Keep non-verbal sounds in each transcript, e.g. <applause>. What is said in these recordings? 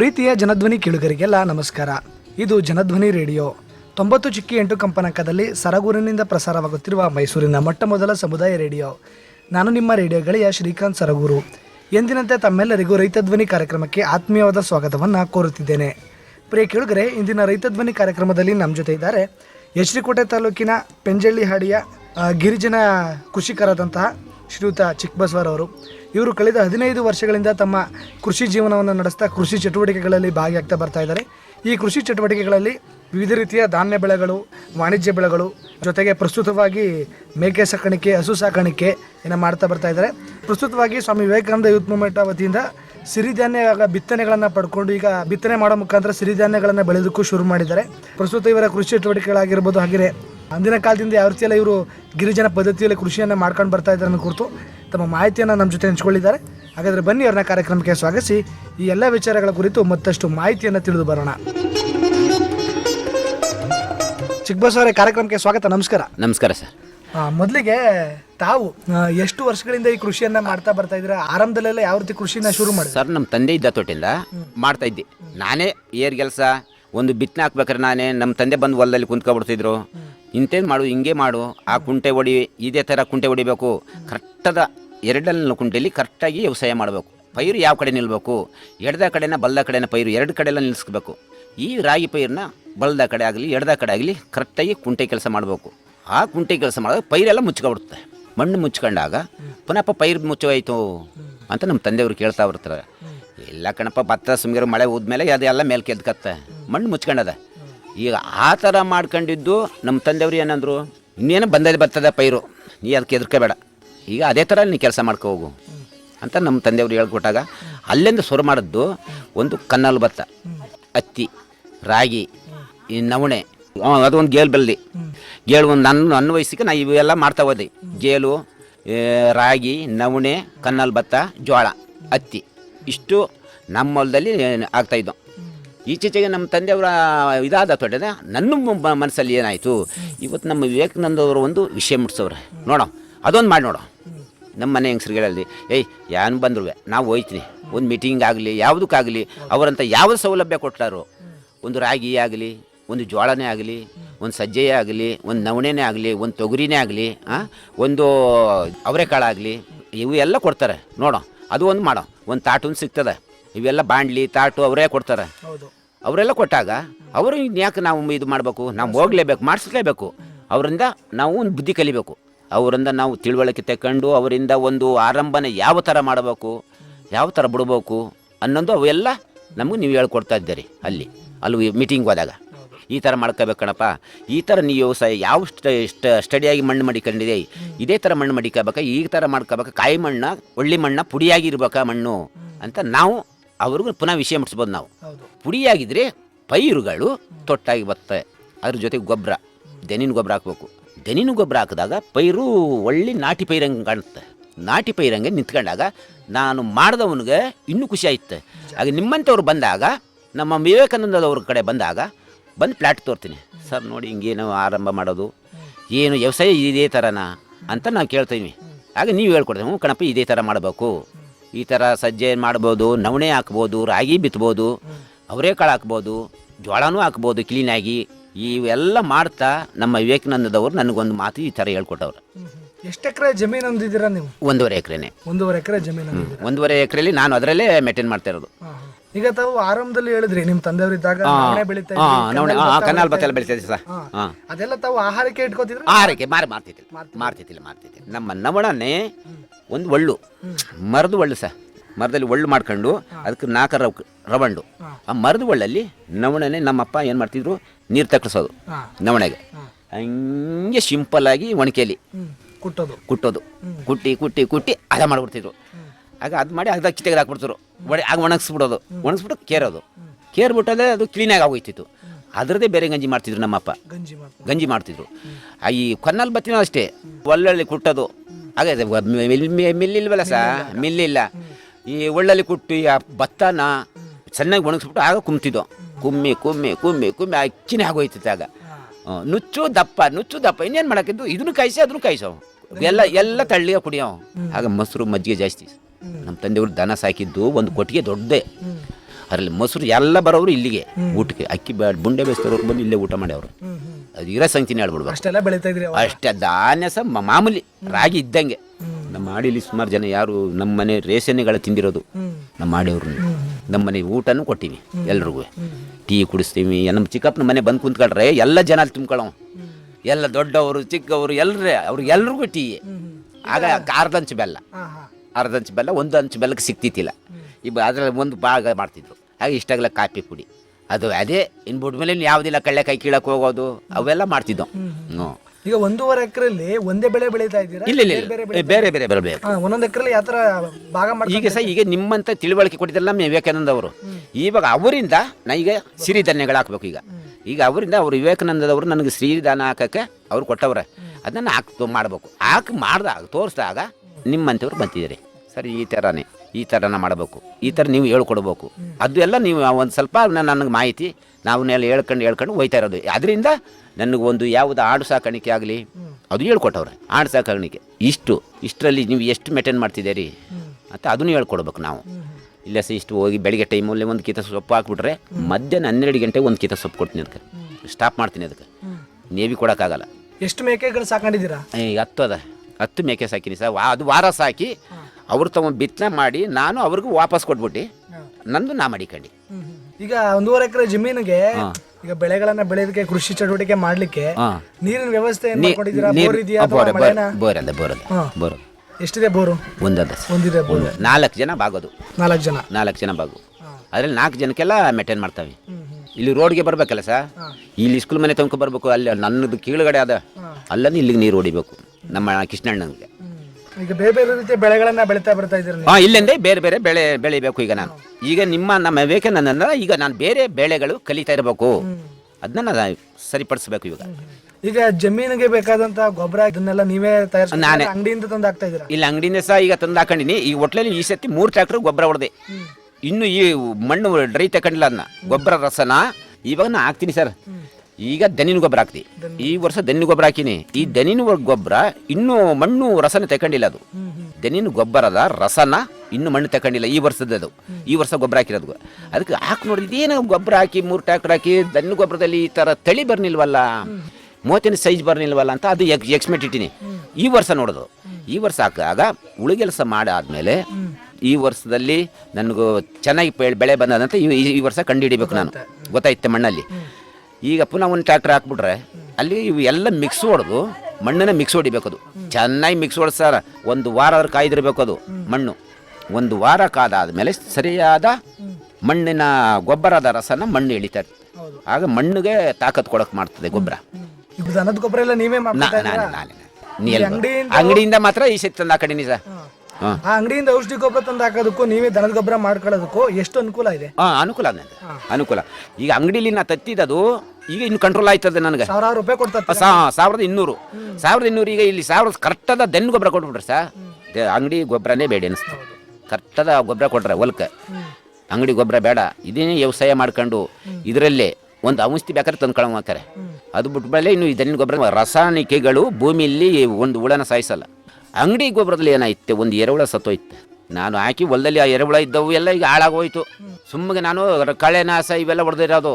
ಪ್ರೀತಿಯ ಜನಧ್ವನಿ ಕೇಳುಗರಿಗೆಲ್ಲ ನಮಸ್ಕಾರ. ಇದು ಜನಧ್ವನಿ ರೇಡಿಯೋ. ತೊಂಬತ್ತು ಚಿಕ್ಕಿ ಎಂಟು ಕಂಪನಾಂಕದಲ್ಲಿ ಸರಗೂರಿನಿಂದ ಪ್ರಸಾರವಾಗುತ್ತಿರುವ ಮೈಸೂರಿನ ಮೊಟ್ಟ ಮೊದಲ ಸಮುದಾಯ ರೇಡಿಯೋ. ನಾನು ನಿಮ್ಮ ರೇಡಿಯೋ ಗೆಳೆಯ ಶ್ರೀಕಾಂತ್ ಸರಗೂರು. ಎಂದಿನಂತೆ ತಮ್ಮೆಲ್ಲರಿಗೂ ರೈತಧ್ವನಿ ಕಾರ್ಯಕ್ರಮಕ್ಕೆ ಆತ್ಮೀಯವಾದ ಸ್ವಾಗತವನ್ನು ಕೋರುತ್ತಿದ್ದೇನೆ. ಪ್ರಿಯ ಕೇಳುಗರೆ, ಇಂದಿನ ರೈತಧ್ವನಿ ಕಾರ್ಯಕ್ರಮದಲ್ಲಿ ನಮ್ಮ ಜೊತೆ ಇದ್ದಾರೆ ಯಶ್ರಿಕೋಟೆ ತಾಲೂಕಿನ ಪೆಂಜಳ್ಳಿಹಾಡಿಯ ಗಿರಿಜನ ಕೃಷಿಕರಾದಂತಹ ಶ್ರೀಯುತ ಚಿಕ್ಕಬಸವರವರು. ಇವರು ಕಳೆದ ಹದಿನೈದು ವರ್ಷಗಳಿಂದ ತಮ್ಮ ಕೃಷಿ ಜೀವನವನ್ನು ನಡೆಸ್ತಾ ಕೃಷಿ ಚಟುವಟಿಕೆಗಳಲ್ಲಿ ಭಾಗಿಯಾಗ್ತಾ ಬರ್ತಾ ಇದ್ದಾರೆ. ಈ ಕೃಷಿ ಚಟುವಟಿಕೆಗಳಲ್ಲಿ ವಿವಿಧ ರೀತಿಯ ಧಾನ್ಯ ಬೆಳೆಗಳು, ವಾಣಿಜ್ಯ ಬೆಳೆಗಳು, ಜೊತೆಗೆ ಪ್ರಸ್ತುತವಾಗಿ ಮೇಕೆ ಸಾಕಾಣಿಕೆ, ಹಸು ಸಾಕಾಣಿಕೆ ಏನೋ ಮಾಡ್ತಾ ಬರ್ತಾ ಇದ್ದಾರೆ. ಪ್ರಸ್ತುತವಾಗಿ ಸ್ವಾಮಿ ವಿವೇಕಾನಂದ ಯೂತ್ ಮೂಮೆಂಟ್ ವತಿಯಿಂದ ಸಿರಿಧಾನ್ಯ ಬಿತ್ತನೆಗಳನ್ನು ಪಡ್ಕೊಂಡು ಈಗ ಬಿತ್ತನೆ ಮಾಡೋ ಮುಖಾಂತರ ಸಿರಿಧಾನ್ಯಗಳನ್ನು ಬೆಳೆದಕ್ಕೂ ಶುರು ಮಾಡಿದ್ದಾರೆ. ಪ್ರಸ್ತುತ ಇವರ ಕೃಷಿ ಚಟುವಟಿಕೆಗಳಾಗಿರ್ಬೋದು ಹಾಗೆ ಅಂದಿನ ಕಾಲದಿಂದ ಯಾವ ರೀತಿಯಲ್ಲಿ ಇವರು ಗಿರಿಜನ ಪದ್ಧತಿಯಲ್ಲಿ ಕೃಷಿಯನ್ನು ಮಾಡ್ಕೊಂಡು ಬರ್ತಾ ಇದ್ದಾರೆ ಅನ್ನೋ ಕುರಿತು ತಮ್ಮ ಮಾಹಿತಿಯನ್ನು ನಮ್ಮ ಜೊತೆ ಹಂಚಿಕೊಳ್ಳಿದ್ದಾರೆ ಹಾಗಾದರೆ ಬನ್ನಿ ಅವ್ರನ್ನ ಕಾರ್ಯಕ್ರಮಕ್ಕೆ ಸ್ವಾಗತಿಸಿ. ಈ ಎಲ್ಲ ವಿಚಾರಗಳ ಕುರಿತು ಮತ್ತಷ್ಟು ಮಾಹಿತಿಯನ್ನು ತಿಳಿದು ಬರೋಣ. ಚಿಕ್ಕಬಸವರೇ ಕಾರ್ಯಕ್ರಮಕ್ಕೆ ಸ್ವಾಗತ ನಮಸ್ಕಾರ. ನಮಸ್ಕಾರ ಸರ್. ಮೊದಲಿಗೆ ತಾವು ಎಷ್ಟು ವರ್ಷಗಳಿಂದ ಈ ಕೃಷಿಯನ್ನ ಮಾಡ್ತಾ ಬರ್ತಾ ಇದ್ದೀರಾ? ಆರಂಭದಲ್ಲೆಲ್ಲ ಯಾವ ರೀತಿ ಕೃಷಿನ ಶುರು ಮಾಡಿ ಸರ್ ನಮ್ಮ ತಂದೆ ಇದ್ದ ತೋಟಿಂದ ಮಾಡ್ತಾ ಇದ್ದೆ. ನಾನೇ ಏರ್ ಕೆಲಸ ಒಂದು ಬಿತ್ತನೆ ಹಾಕ್ಬೇಕಾದ್ರೆ ನಾನೇ ನಮ್ಮ ತಂದೆ ಬಂದು ಹೊಲದಲ್ಲಿ ಕುಂತ್ಕೊಬಿಡ್ತಿದ್ರು. ಇಂತೇನು ಮಾಡು ಹಿಂಗೆ ಮಾಡು. ಆ ಕುಂಟೆ ಹೊಡಿ ಇದೇ ಥರ ಕುಂಟೆ ಹೊಡಿಬೇಕು ಕರೆಕ್ಟಾದ ಎರಡಲ್ಲಿ ಕುಂಟೆಯಲ್ಲಿ ಕರೆಕ್ಟಾಗಿ ವ್ಯವಸಾಯ ಮಾಡಬೇಕು. ಪೈರು ಯಾವ ಕಡೆ ನಿಲ್ಬೇಕು? ಎಡದ ಕಡೆನ ಬಲ್ದ ಕಡೆನ ಪೈರು ಎರಡು ಕಡೆಲ್ಲ ನಿಲ್ಲಿಸ್ಬೇಕು ಈ ರಾಗಿ ಪೈರನ್ನ ಬಲ್ದ ಕಡೆ ಆಗಲಿ ಎಡದ ಕಡೆ ಆಗಲಿ ಕರೆಕ್ಟಾಗಿ ಕುಂಟೆ ಕೆಲಸ ಮಾಡಬೇಕು. ಆ ಕುಂಟೆ ಕೆಲಸ ಮಾಡಿದಾಗ ಪೈರೆಲ್ಲ ಮುಚ್ಕೊಬಿಡುತ್ತೆ. ಮಣ್ಣು ಮುಚ್ಕೊಂಡಾಗ ಪುನಃ ಪೈರು ಮುಚ್ಚೋಯ್ತು ಅಂತ ನಮ್ಮ ತಂದೆಯವರು ಕೇಳ್ತಾ ಬರ್ತಾರೆ. ಎಲ್ಲ ಕಣಪ್ಪ ಭತ್ತ ಸುಮ್ಗಿರೋ ಮಳೆ ಹೋದ್ಮೇಲೆ ಅದೆಲ್ಲ ಮೇಲೆ ಕೆದ್ಕತ್ತೆ. ಮಣ್ಣು ಮುಚ್ಕೊಂಡದ. ಈಗ ಆ ಥರ ಮಾಡ್ಕೊಂಡಿದ್ದು ನಮ್ಮ ತಂದೆಯವರು ಏನಂದರು, ಇನ್ನೇನು ಬಂದದ್ದು ಬರ್ತದೆ ಪೈರು, ನೀ ಅದಕ್ಕೆ ಹೆದರ್ಕೋಬೇಡ. ಈಗ ಅದೇ ಥರ ನೀ ಕೆಲಸ ಮಾಡ್ಕೊ ಹೋಗು. ಅಂತ ನಮ್ಮ ತಂದೆಯವರು ಹೇಳ್ಕೊಟ್ಟಾಗ ಅಲ್ಲಿಂದ ಶುರು ಮಾಡಿದ್ದು ಒಂದು ಕನ್ನಲ್ ಭತ್ತ ಹತ್ತಿ ರಾಗಿ, ಈ ನವಣೆ ಅದು ಒಂದು ಗೇಲ್ ಬೆಲ್ದಿ ಗೇಳು ಒಂದು ನನ್ನ ನನ್ನ ವಯಸ್ಸಿಗೆ ನಾ ಇವೆಲ್ಲ ಮಾಡ್ತಾ ಹೋದೆ. ಗೇಲು ರಾಗಿ, ನವಣೆ ಕನ್ನಲ್ ಭತ್ತ ಜೋಳ ಹತ್ತಿ ಇಷ್ಟು ನಮ್ಮ ಹೊಲದಲ್ಲಿ ಆಗ್ತಾಯಿದ್ದು ಈಚೆಚೆಗೆ ನಮ್ಮ ತಂದೆಯವರ ಇದಾದ ತೊಡೆದ ನನ್ನ ಮನಸ್ಸಲ್ಲಿ ಏನಾಯಿತು? ಇವತ್ತು ನಮ್ಮ ವಿವೇಕಾನಂದವರು ಒಂದು ವಿಷಯ ಮುಟ್ಸವ್ರೆ. ನೋಡೋ, ಅದೊಂದು ಮಾಡಿ ನೋಡೋ. ನಮ್ಮ ಮನೆ ಹೆಂಗಸ್ರುಗಳಲ್ಲಿ, ಏಯ್, ಯಾನು ಬಂದ್ರು ನಾವು ಹೋಯ್ತೀನಿ. ಒಂದು ಮೀಟಿಂಗ್ ಆಗಲಿ ಯಾವುದಕ್ಕಾಗಲಿ ಅವರಂತ ಯಾವ ಸೌಲಭ್ಯ ಕೊಟ್ಟಾರೋ? ಒಂದು ರಾಗಿ ಆಗಲಿ, ಒಂದು ಜೋಳನೇ ಆಗಲಿ, ಒಂದು ಸಜ್ಜೆಯೇ ಆಗಲಿ, ಒಂದು ನವಣೆನೇ ಆಗಲಿ, ಒಂದು ತೊಗರಿನೇ ಆಗಲಿ ಒಂದು ಅವರೆಕಾಳಾಗಲಿ ಇವು ಎಲ್ಲ ಕೊಡ್ತಾರೆ. ನೋಡೋ, ಅದು ಒಂದು ಮಾಡೋ. ಒಂದು ತಾಟು ಸಿಗ್ತದೆ. ಇವೆಲ್ಲ ಬಾಂಡ್ಲಿ ತಾಟು ಅವರೇ ಕೊಡ್ತಾರೆ. ಅವರೆಲ್ಲ ಕೊಟ್ಟಾಗ ಅವರು ಯಾಕೆ ನಾವು ಇದು ಮಾಡಬೇಕು? ನಾವು ಹೋಗ್ಲೇಬೇಕು, ಮಾಡಿಸ್ಲೇಬೇಕು. ಅವರಿಂದ ನಾವು ಒಂದು ಬುದ್ಧಿ ಕಲಿಬೇಕು. ಅವರಿಂದ ನಾವು ತಿಳುವಳಿಕೆ ತಗೊಂಡು ಅವರಿಂದ ಒಂದು ಆರಂಭನ ಯಾವ ಥರ ಮಾಡಬೇಕು, ಯಾವ ಥರ ಬಿಡಬೇಕು ಅನ್ನೋದು ಅವೆಲ್ಲ ನಮಗೆ ನೀವು ಹೇಳ್ಕೊಡ್ತಾ ಇದ್ದೀರಿ ಅಲ್ಲಿ ಅಲ್ಲಿ ಮೀಟಿಂಗ್ ಹೋದಾಗ. ಈ ಥರ ಮಾಡ್ಕೋಬೇಕಣಪ್ಪ ಈ ಥರ ನೀವು ವ್ಯವಸಾಯ ಯಾವ ಸ್ಟ ಸ್ಟಡಿಯಾಗಿ ಮಣ್ಣು ಮಡಿಕೊಂಡಿದೆ ಇದೇ ಥರ ಮಣ್ಣು ಮಡಿಕೋಬೇಕಾ? ಈ ಥರ ಮಾಡ್ಕೋಬೇಕಾ? ಕಾಯಿ ಮಣ್ಣು, ಒಳ್ಳೆ ಮಣ್ಣು ಪುಡಿಯಾಗಿ ಇರ್ಬೇಕಾ ಮಣ್ಣು ಅಂತ ನಾವು ಅವ್ರಿಗೂ ಪುನಃ ವಿಷಯ ಮುಟ್ಸ್ಬೋದು ನಾವು. ಹೌದು. ಪುಡಿಯಾಗಿದ್ರೆ ಪೈರುಗಳು ತೊಟ್ಟಾಗಿ ಬರ್ತವೆ ಅದ್ರ ಜೊತೆಗೆ ಗೊಬ್ಬರ ದೆನಿನ ಗೊಬ್ಬರ ಹಾಕಬೇಕು. ದೆನಿನ ಗೊಬ್ಬರ ಹಾಕಿದಾಗ ಪೈರು ಒಳ್ಳೆ ನಾಟಿ ಪೈರಂಗೆ ಕಾಣುತ್ತೆ. ನಾಟಿ ಪೈರಂಗೆ ನಿಂತ್ಕೊಂಡಾಗ ನಾನು ಮಾಡಿದವನಿಗೆ ಇನ್ನೂ ಖುಷಿ ಆಯ್ತು. ಆಗ ನಿಮ್ಮಂಥವ್ರು ಬಂದಾಗ ನಮ್ಮ ವಿವೇಕಾನಂದದವ್ರ ಕಡೆ ಬಂದಾಗ ಬಂದು ಪ್ಲಾಟ್ ತೋರ್ತೀನಿ. ಸರ್ ನೋಡಿ ಹಿಂಗೇನು ಆರಂಭ ಮಾಡೋದು. ಏನು ವ್ಯವಸಾಯ ಇದೇ ಥರನಾ ಅಂತ ನಾವು ಕೇಳ್ತೀವಿ ಆಗ ನೀವು ಹೇಳ್ಕೊಡ್ತೀವಿ ಹ್ಞೂ ಕಣಪ್ಪ ಇದೇ ಥರ ಮಾಡಬೇಕು. ಈ ಥರ ಸಜ್ಜೆ ಮಾಡ್ಬೋದು ನವಣೆ ಹಾಕ್ಬೋದು ರಾಗಿ ಬಿತ್ಬೋದು ಅವರೇಕಾಳು ಹಾಕ್ಬೋದು ಜೋಳನೂ ಹಾಕ್ಬೋದು ಕ್ಲೀನಾಗಿ. ಇವೆಲ್ಲ ಮಾಡ್ತಾ ನಮ್ಮ ವಿವೇಕಾನಂದದವರು ನನಗೊಂದು ಮಾತು ಈ ಥರ ಹೇಳ್ಕೊಟ್ಟವ್ರು. ಎಷ್ಟು ಎಕರೆ ಜಮೀನು ಹೊಂದಿದ್ದೀರಾ ನೀವು? ಒಂದೂವರೆ ಎಕರೆನೇ. ಒಂದೂವರೆ ಎಕರೆ ಜಮೀನು ಒಂದೂವರೆ ಎಕರೆಲಿ ನಾನು ಅದರಲ್ಲೇ ಮೇಂಟೈನ್ ಮಾಡ್ತಾ ಇರೋದು. ಈಗ ತಾವು ಆರಂಭದಲ್ಲಿ ಹೇಳಿದ್ರಿ ನಿಮ್ಮ ತಂದೆಯವರಿದ್ದಾಗ ನವಣೆ ಬೆಳೀತಾ ನವಣೆ, ಭತ್ತ ಕನ್ನಲ್ ಎಲ್ಲ ಬೆಳೀತಾ ಬೆಳೀತಾ ಇದ್ರಿ. ಸರ್. ಹಾ. ಹಾ. ಅದೆಲ್ಲ ತಾವು ಆಹಾರಕ್ಕೆ ಇಟ್ಕೋತಿದ್ರು? ಆಹಾರಕ್ಕೆ ಮಾರಿ ಮಾರ್ತಿದ್ದಿಲ್ಲ. ಮಾರ್ತಿದ್ದಿಲ್ಲ. ಮಾರ್ತಿದ್ದಿಲ್ಲ ನಮ್ಮ ನವಣನೆ ಒಂದು ಒಳ್ಳು ಮರದ ಒಳ್ಳು ಸರ್. ಮರದಲ್ಲಿ ಒಳ್ಳು ಮಾಡ್ಕೊಂಡು ಅದಕ್ಕೆ ನಾಲ್ಕು ರವ್ ರವಂಡು. ಆ ಮರದ ಒಳ್ಳಲ್ಲಿ ನವಣನೆ ನಮ್ಮಪ್ಪ ಏನು ಮಾಡ್ತಿದ್ರು ನೀರು ತಕ್ಕಿಸೋದು ಹಾ. ನವಣೆಗೆ. ಹಂಗೆ ಸಿಂಪಲ್ಲಾಗಿ ಒಣಕೆಯಲ್ಲಿ ಹ್ಮ್. ಕುಟ್ಟೋದು. ಕುಟ್ಟೋದು. ಕುಟ್ಟಿ ಕುಟ್ಟಿ ಕುಟ್ಟಿ ಹದ ಮಾಡಿಬಿಡ್ತಿದ್ರು. ಆಗ ಅದು ಮಾಡಿ ಅದ ಅಕ್ಕಿ ತೆಗೆದು ಹಾಕ್ಬಿಡ್ತಿರು ಒಡೆ ಆಗ ಒಣಗಿಸ್ಬಿಡೋದು. ಒಣಗಿಸ್ಬಿಟ್ಟು ಕೇರೋದು ಕೇರ್ಬಿಟ್ಟಲ್ಲೇ ಅದು ಕ್ಲೀನಾಗಿ ಆಗೋಯ್ತಿತ್ತು. ಅದರದ್ದೇ ಬೇರೆ ಗಂಜಿ ಮಾಡ್ತಿದ್ರು ನಮ್ಮಪ್ಪ. ಗಂಜಿ ಗಂಜಿ ಮಾಡ್ತಿದ್ರು. ಆ ಈ ಕೊನ್ನಲ್ಲಿ ಬತ್ತಿನೂ ಅಷ್ಟೇ. ಒಳ್ಳಲ್ಲಿ ಕುಟ್ಟೋದು. ಹಾಗೆ ಮಿಲ್ಲಿಲ್ವಲ್ಲ ಸಾ? ಮಿಲ್ಲಿಲ್ಲ. ಈ ಒಳ್ಳಲ್ಲಿ ಕುಟ್ಟು ಆ ಭತ್ತನ ಚೆನ್ನಾಗಿ ಒಣಗಿಸ್ಬಿಟ್ಟು ಆಗ ಕುಮ್ತಿದ್ದೋ ಕುಮ್ಮಿ ಕುಮ್ಮಿ ಕುಮ್ಮಿ ಕುಮ್ಮಿ ಅಕ್ಕಿನೇ ಆಗೋಯ್ತಿತ್ತು ಆಗ. ನುಚ್ಚು ದಪ್ಪ ನುಚ್ಚು ದಪ್ಪ. ಇನ್ನೇನು ಮಾಡೋಕ್ಕಿದ್ದು? ಇದನ್ನು ಕಾಯಿಸಿ ಅದನ್ನು ಕಾಯಿಸೋ. ಎಲ್ಲ ಎಲ್ಲ ತಳ್ಳಿಗೆ ಕುಡಿಯೋ ಆಗ ಮೊಸರು ಮಜ್ಜಿಗೆ ಜಾಸ್ತಿ. ನಮ್ಮ ತಂದೆಯವರು ದನ ಸಾಕಿದ್ದು ಒಂದು ಕೊಟ್ಟಿಗೆ ದೊಡ್ಡದೇ. ಅದರಲ್ಲಿ ಮೊಸರು ಎಲ್ಲ ಬರೋರು ಇಲ್ಲಿಗೆ. ಊಟಕ್ಕೆ ಅಕ್ಕಿ ಬ ಬುಂಡೆ ಬೇಯಿಸ್ತವ್ರು ಬಂದು ಇಲ್ಲೇ ಊಟ ಮಾಡಿ ಹ್ಮ್ ಅದು ಇರೋ ಸಂಗತಿನೇ ಹೇಳ್ಬಿಡ್ಬೇಕು. ಅಷ್ಟೆಲ್ಲ ಬೆಳೀತಾ ಇದ್ರಿ? ಅಷ್ಟೇ ಧಾನ್ಯ ಸಹ ಮ- ಮಾಮೂಲಿ ರಾಗಿ ಇದ್ದಂಗೆ. ನಮ್ಮ ಮಾಡಿಲಿ ಸುಮಾರು ಜನ ಯಾರು ನಮ್ಮ ಮನೆ ರೇಷನ್ಗಳ ತಿಂದಿರೋದು. ನಮ್ಮ ಮಾಡಿಯವ್ರು ನಮ್ಮ ಮನೆ ಊಟನೂ ಕೊಟ್ಟಿವಿ ಎಲ್ರಿಗೂ. ಟೀ ಕುಡಿಸ್ತೀವಿ. ನಮ್ಮ ಚಿಕ್ಕಪ್ಪನ ಮನೆ ಬಂದು ಕುಂತ್ಕೊಳ್ರೆ ಎಲ್ಲ ಜನ ಅಲ್ಲಿ ತುಂಬ್ಕೊಳ್ಳೋ ಎಲ್ಲ ದೊಡ್ಡವರು ಚಿಕ್ಕವರು ಎಲ್ಲರೇ ಅವ್ರಿಗೆ ಎಲ್ರಿಗೂ ಟೀ ಆಗ ಕಾರ್ದಂಚು ಬೆಲ್ಲ. ಹಾ ಹಾ ಅರ್ಧ ಹಂಚು ಬೆಲ್ಲ ಒಂದು ಹಂಚು ಬೆಲ್ಲಕ್ಕೆ ಸಿಕ್ತಿತ್ತಿಲ್ಲ ಇಬ್ಬ ಅದರಲ್ಲಿ ಒಂದು ಭಾಗ ಮಾಡ್ತಿದ್ರು. ಹಾಗೆ ಇಷ್ಟಾಗಲ್ಲ ಕಾಫಿ ಪುಡಿ. ಅದು ಅದೇ ಇನ್ನು ಮೇಲೆ ಇನ್ನು ಯಾವುದಿಲ್ಲ ಕೈ ಕೀಳಕ್ಕೆ ಹೋಗೋದು ಅವೆಲ್ಲ ಮಾಡ್ತಿದ್ದೋ. ಹ್ಞೂ. ಈಗ ಒಂದೂವರೆ ಎಕರೆಯಲ್ಲಿ ಒಂದೇ ಬೆಳೆ ಬೆಳೀತಾ ಇದ್ದೀರಾ? ಇಲ್ಲ ಇಲ್ಲ ಬೇರೆ ಇಲ್ಲ. ಬೇರೆ ಬೇರೆ ಬೆಳೆ ಒಂದೊಂದು ಎಕರೆಯಲ್ಲಿ ಯಾವ ಥರ ಭಾಗ ಮಾಡಿ ಈಗ ಸಹ ಈಗ ನಿಮ್ಮಂತ ತಿಳುವಳಿಕೆ ಕೊಟ್ಟಿದ್ದಲ್ಲ ನಮ್ಮ ವಿವೇಕಾನಂದ ಅವರು. ಇವಾಗ ಅವರಿಂದ ನಾ ಈಗ ಸಿರಿಧಾನ್ಯಗಳು ಹಾಕ್ಬೇಕು ಈಗ. ಈಗ ಅವರಿಂದ ಅವರು ವಿವೇಕಾನಂದದವರು ನನಗೆ ಸಿರಿಧಾನ ಹಾಕಕ್ಕೆ ಅವ್ರು ಕೊಟ್ಟವ್ರೆ. ಅದನ್ನು ಹಾಕ್ ಮಾಡಬೇಕು. ಹಾಕಿ ಮಾಡ್ದಾಗ ತೋರಿಸಿದಾಗ ನಿಮ್ಮಂಥವ್ರು ಬಂತಿದ್ದೀರಿ ಸರಿ ಈ ಥರನೇ ಈ ಥರನ ಮಾಡಬೇಕು. ಈ ಥರ ನೀವು ಹೇಳ್ಕೊಡ್ಬೇಕು. ಅದು ಎಲ್ಲ ನೀವು ಒಂದು ಸ್ವಲ್ಪ ನನಗೆ ಮಾಹಿತಿ ನಾವು ಹೇಳ್ಕೊಂಡು ಹೇಳ್ಕೊಂಡು ಹೋಯ್ತಾ ಇರೋದು. ಅದರಿಂದ ನನಗೆ ಒಂದು ಯಾವುದು ಆಡು ಸಾಕಾಣಿಕೆ ಆಗಲಿ ಅದು ಹೇಳ್ಕೊಟ್ಟವ್ರೆ. ಆಡು ಸಾಕಾಣಿಕೆ. ಇಷ್ಟು ಇಷ್ಟರಲ್ಲಿ ನೀವು ಎಷ್ಟು ಮೇಂಟೈನ್ ಮಾಡ್ತಿದ್ದೀರಿ ಅಂತ ಅದನ್ನು ಹೇಳ್ಕೊಡ್ಬೇಕು ನಾವು. ಇಲ್ಲ ಸರ್ ಇಷ್ಟು ಹೋಗಿ ಬೆಳಿಗ್ಗೆ ಟೈಮಲ್ಲಿ ಒಂದು ಕಿತ ಸೊಪ್ಪು ಹಾಕ್ಬಿಟ್ರೆ ಮಧ್ಯಾಹ್ನ ಹನ್ನೆರಡು ಗಂಟೆಗೆ ಒಂದು ಕಿತ ಸೊಪ್ಪು ಕೊಡ್ತೀನಿ ಅದಕ್ಕೆ. ಸ್ಟಾಪ್ ಮಾಡ್ತೀನಿ ಅದಕ್ಕೆ. ನೇವಿ ಕೊಡೋಕ್ಕಾಗಲ್ಲ. ಎಷ್ಟು ಮೇಕೆಗಳು ಸಾಕೊಂಡಿದ್ದೀರಾ? ಈಗ ಹತ್ತು ಅದ ಹತ್ತು ಮೇಕೆ ಸಾಕಿನಿ ಸರ್. ವಾ- ಅದು ವಾರ ಸಾಕಿ ಅವ್ರು ತಮ್ಮ ಬಿತ್ತನೆ ಮಾಡಿ ನಾನು ಅವ್ರಿಗೂ ವಾಪಸ್ ಕೊಟ್ಬಿಟ್ಟು. ನಂದು ನಾ ಮಡಿಕೊಂಡು. ಈಗ ಒಂದೂವರೆ ಎಕರೆ ಜಮೀನಿಗೆ ಈಗ ಬೆಳೆಗಳನ್ನ ಬೆಳೆಯೋದಕ್ಕೆ ಕೃಷಿ ಚಟುವಟಿಕೆ ಮಾಡ್ಲಿಕ್ಕೆ ನೀರಿನ ವ್ಯವಸ್ಥೆ ಏನ್ ಮಾಡ್ಕೊಂಡಿದ್ದೀರಾ ಬೋರ್ ಇದೆಯಾ ಅಥವಾ ಬೋರ್ ಮಳೆನಾ? ಬೋರ್ ಅದ ಬೋರ್ ಅದ ಹಾ. ಬೋರ್. ಎಷ್ಟಿದೆ ಬೋರು? ಒಂದದ. ಒಂದಿದೆ ಬೋರ್. ಒಂದು ನಾಲ್ಕು ಜನ ಬಾಗೋದು. ನಾಲ್ಕು ಜನ. ನಾಲ್ಕು ಜನ ಬಾಗು. ಅದ್ರಲ್ಲಿ ನಾಲ್ಕು ಜನಕ್ಕೆಲ್ಲ ಮೇಂಟೈನ್ ಮಾಡ್ತಾವೆ. ಇಲ್ಲಿ ರೋಡ್ಗೆ ಬರ್ಬೇಕಲ್ಲ ಸರ್? ಇಲ್ಲಿ ಸ್ಕೂಲ್ ಮನೆ ತನಕ ಬರಬೇಕು. ಅಲ್ಲಿ ನನ್ನದು ಕೀಳುಗಡೆ ಅದ. ಅಲ್ಲೂ ಇಲ್ಲಿಗೆ ನೀರು ಹೊಡಿಬೇಕು. ನಮ್ಮ ಕೃಷ್ಣಣ್ಣನಿಗೆ. ಈಗ ಬೇರೆ ಬೇರೆ ರೀತಿಯ ಬೆಳೆಗಳನ್ನ ಬೆಳೀತಾ ಬರ್ತಾ ಇದ್ದಾರೆ. ಹಾಂ ಇಲ್ಲಿಂದೇ ಬೇರೆ ಬೇರೆ ಬೆಳೆ ಬೆಳಿಬೇಕು ಈಗ ನಾನು. ಈಗ ನಿಮ್ಮ ನಮ್ಮ ವಿವೇಕಾನಂದ ಈಗ ನಾನು ಬೇರೆ ಬೆಳೆಗಳು ಕಲಿತಾ ಇರಬೇಕು. ಅದನ್ನ ನಾನು ಸರಿಪಡಿಸ್ಬೇಕು ಈಗ. ಈಗ ಜಮೀನಿಗೆ ಬೇಕಾದಂತ ಗೊಬ್ಬರ ಇದನ್ನೆಲ್ಲ ನೀವೇ ತಯಾರಿಸಿ ನಾನೇ. ಅಂಗಡಿಯಿಂದ ತಂದು ಹಾಕ್ತಾ ಇದ್ದೀರಾ? ಇಲ್ಲ ಅಂಗಡಿಯಿಂದ ಸಹ ಈಗ ತಂದು ಹಾಕೊಂಡಿನಿ. ಈ ಒಟ್ಲಲ್ಲಿ ಈ ಸತಿ ಮೂರು ಟ್ರ್ಯಾಕ್ಟರ್ ಗೊಬ್ಬರ ಹೊಡೆದೆ. ಇನ್ನು ಈ ಮಣ್ಣು ಡ್ರೈ ತಗೊಂಡಿಲ್ಲ ಅದನ್ನ ಗೊಬ್ಬರ ರಸನ. ಇವಾಗ ನಾ ಹಾಕ್ತೀನಿ ಸರ್. ಈಗ ದನಿನ ಗೊಬ್ಬರ ಹಾಕ್ತಿ ಈ ವರ್ಷ ದನಿನ ಗೊಬ್ಬರ ಹಾಕಿನಿ. ಈ ದನಿನ ಗೊಬ್ಬರ ಇನ್ನೂ ಮಣ್ಣು ರಸನ ತಗೊಂಡಿಲ್ಲ ಅದು. ದನಿನ ಗೊಬ್ಬರದ ರಸನ ಇನ್ನು ಮಣ್ಣು ತಗೊಂಡಿಲ್ಲ ಈ ವರ್ಷದ ಅದು. ಈ ವರ್ಷ ಗೊಬ್ಬರ ಹಾಕಿರೋದು ಅದಕ್ಕೆ ಹಾಕಿ ನೋಡಿ ಇದೇನು ಗೊಬ್ಬರ ಹಾಕಿ ಮೂರು ಟ್ರ್ಯಾಕ್ಟರ್ ಹಾಕಿ ದನಿನ ಗೊಬ್ಬರದಲ್ಲಿ ಈ ಥರ ತಳಿ ಬರ್ನಿಲ್ವಲ್ಲ? ಮೂವತ್ತಿನ ಸೈಜ್ ಬರ್ನಿಲ್ವಲ್ಲ ಅಂತ ಅದು ಎಕ್ ಎಕ್ಸ್ಮೆಟ್ ಇಟ್ಟಿನಿ. ಈ ವರ್ಷ ನೋಡೋದು. ಈ ವರ್ಷ ಹಾಕಿದಾಗ ಉಳಿಗೆಲಸ ಮಾಡಾದ್ಮೇಲೆ ಈ ವರ್ಷದಲ್ಲಿ ನನಗೂ ಚೆನ್ನಾಗಿ ಬೆಳೆ ಬಂದದಂತ ಈ- ಈ ವರ್ಷ ಕಂಡುಹಿಡಿಬೇಕು ನಾನು. ಗೊತ್ತಾಯ್ತು. ಮಣ್ಣಲ್ಲಿ. ಈಗ ಪುನಃ ಒಂದು ಟ್ರ್ಯಾಕ್ಟರ್ ಹಾಕ್ಬಿಟ್ರೆ ಅಲ್ಲಿ ಇವು ಎಲ್ಲ ಮಿಕ್ಸ್ ಹೊಡೆದು ಮಣ್ಣನ್ನ ಮಿಕ್ಸ್ ಹೊಡಿಬೇಕು ಅದು ಚೆನ್ನಾಗಿ ಮಿಕ್ಸ್ ಹೊಡೆದು ಸರ್ ಒಂದು ವಾರ ಆದ್ರೆ ಕಾಯ್ದಿರಬೇಕು ಅದು ಮಣ್ಣು. ಒಂದು ವಾರ ಕಾದಾದ್ಮೇಲೆ ಸರಿಯಾದ ಮಣ್ಣಿನ ಗೊಬ್ಬರದ ರಸನ ಮಣ್ಣು ಇಳಿತಾರೆ ಆಗ ಮಣ್ಣಿಗೆ ತಾಕತ್ ಕೊಡಕ್ ಮಾಡ್ತದೆ ಗೊಬ್ಬರ. ಗೊಬ್ಬರ ಎಲ್ಲ ನೀವೇ ನಾನು ನಾನು ಅಂಗಡಿಯಿಂದ- ಮಾತ್ರ ಈ ಸತಿ ತಂದು ಹಾಕೊಂಡಿನಿ ಸರ್. ಆ ಅಂಗಡಿಯಿಂದ ಔಷಧಿ ಗೊಬ್ಬರ ತಂದು ಹಾಕೋದಕ್ಕೂ ನೀವೇ ದನದ ಗೊಬ್ಬರ ಮಾಡ್ಕೊಳ್ಳೋದಕ್ಕೂ ಎಷ್ಟು ಅನುಕೂಲ ಇದೆ? ಹಾಂ ಅನುಕೂಲ ಅದನ್ನ ಅನುಕೂಲ. ಈಗ ಅಂಗಡಿಲಿ ನಾ ತತ್ತಿದ್ದದು ಈಗ ಇನ್ನು ಕಂಟ್ರೋಲ್ ಆಯ್ತದೆ ನನಗೆ. ಸಾವಿರಾರು ರೂಪಾಯಿ ಕೊಡ್ತಾರೆ ಸಾವಿರದ ಇನ್ನೂರು. ಸಾವಿರದ ಇನ್ನೂರು ಈಗ ಇಲ್ಲಿ ಸಾವಿರದ ಕರೆಕ್ಟಾದ ದೆನ್ ಗೊಬ್ಬರ ಕೊಟ್ಬಿಟ್ರೆ ಸರ್ ಅಂಗಡಿ ಗೊಬ್ಬರನೇ ಬೇಡ ಅನಿಸ್ತು ಕರೆಕ್ಟಾದ ಗೊಬ್ಬರ ಕೊಟ್ರೆ ಹೊಲಕ್ಕೆ ಅಂಗಡಿ ಗೊಬ್ಬರ ಬೇಡ. ಇದೇ ವ್ಯವಸಾಯ ಮಾಡ್ಕೊಂಡು ಇದರಲ್ಲೇ ಒಂದು ಔಷಧಿ ಬೇಕಾದ್ರೆ ತಂದ್ಕೊಳ್ಳೋ ಹಾಕ್ತಾರೆ ಅದು ಬಿಟ್ಮೇಲೆ ಇನ್ನು ಇದನ್ನ ಗೊಬ್ಬರ ರಾಸಾಯನಿಕಗಳು ಭೂಮಿಯಲ್ಲಿ ಒಂದು ಹುಳನ ಸಾಯಿಸಲ್ಲ. ಅಂಗಡಿ ಗೊಬ್ಬರದಲ್ಲಿ ಏನಾಯ್ತು? ಒಂದು ಎರೆಹುಳ ಸತ್ತೋಯ್ತು ನಾನು ಹಾಕಿ ಹೊಲದಲ್ಲಿ ಆ ಎರೆಹುಳ ಇದ್ದವು ಎಲ್ಲ ಈಗ ಹಾಳಾಗೋಯ್ತು. ಸುಮ್ಮಗೆ ನಾನು ಕಳೆ ಕಳೆನಾಶ ಇವೆಲ್ಲ ಹೊಡೆದಿರೋದು.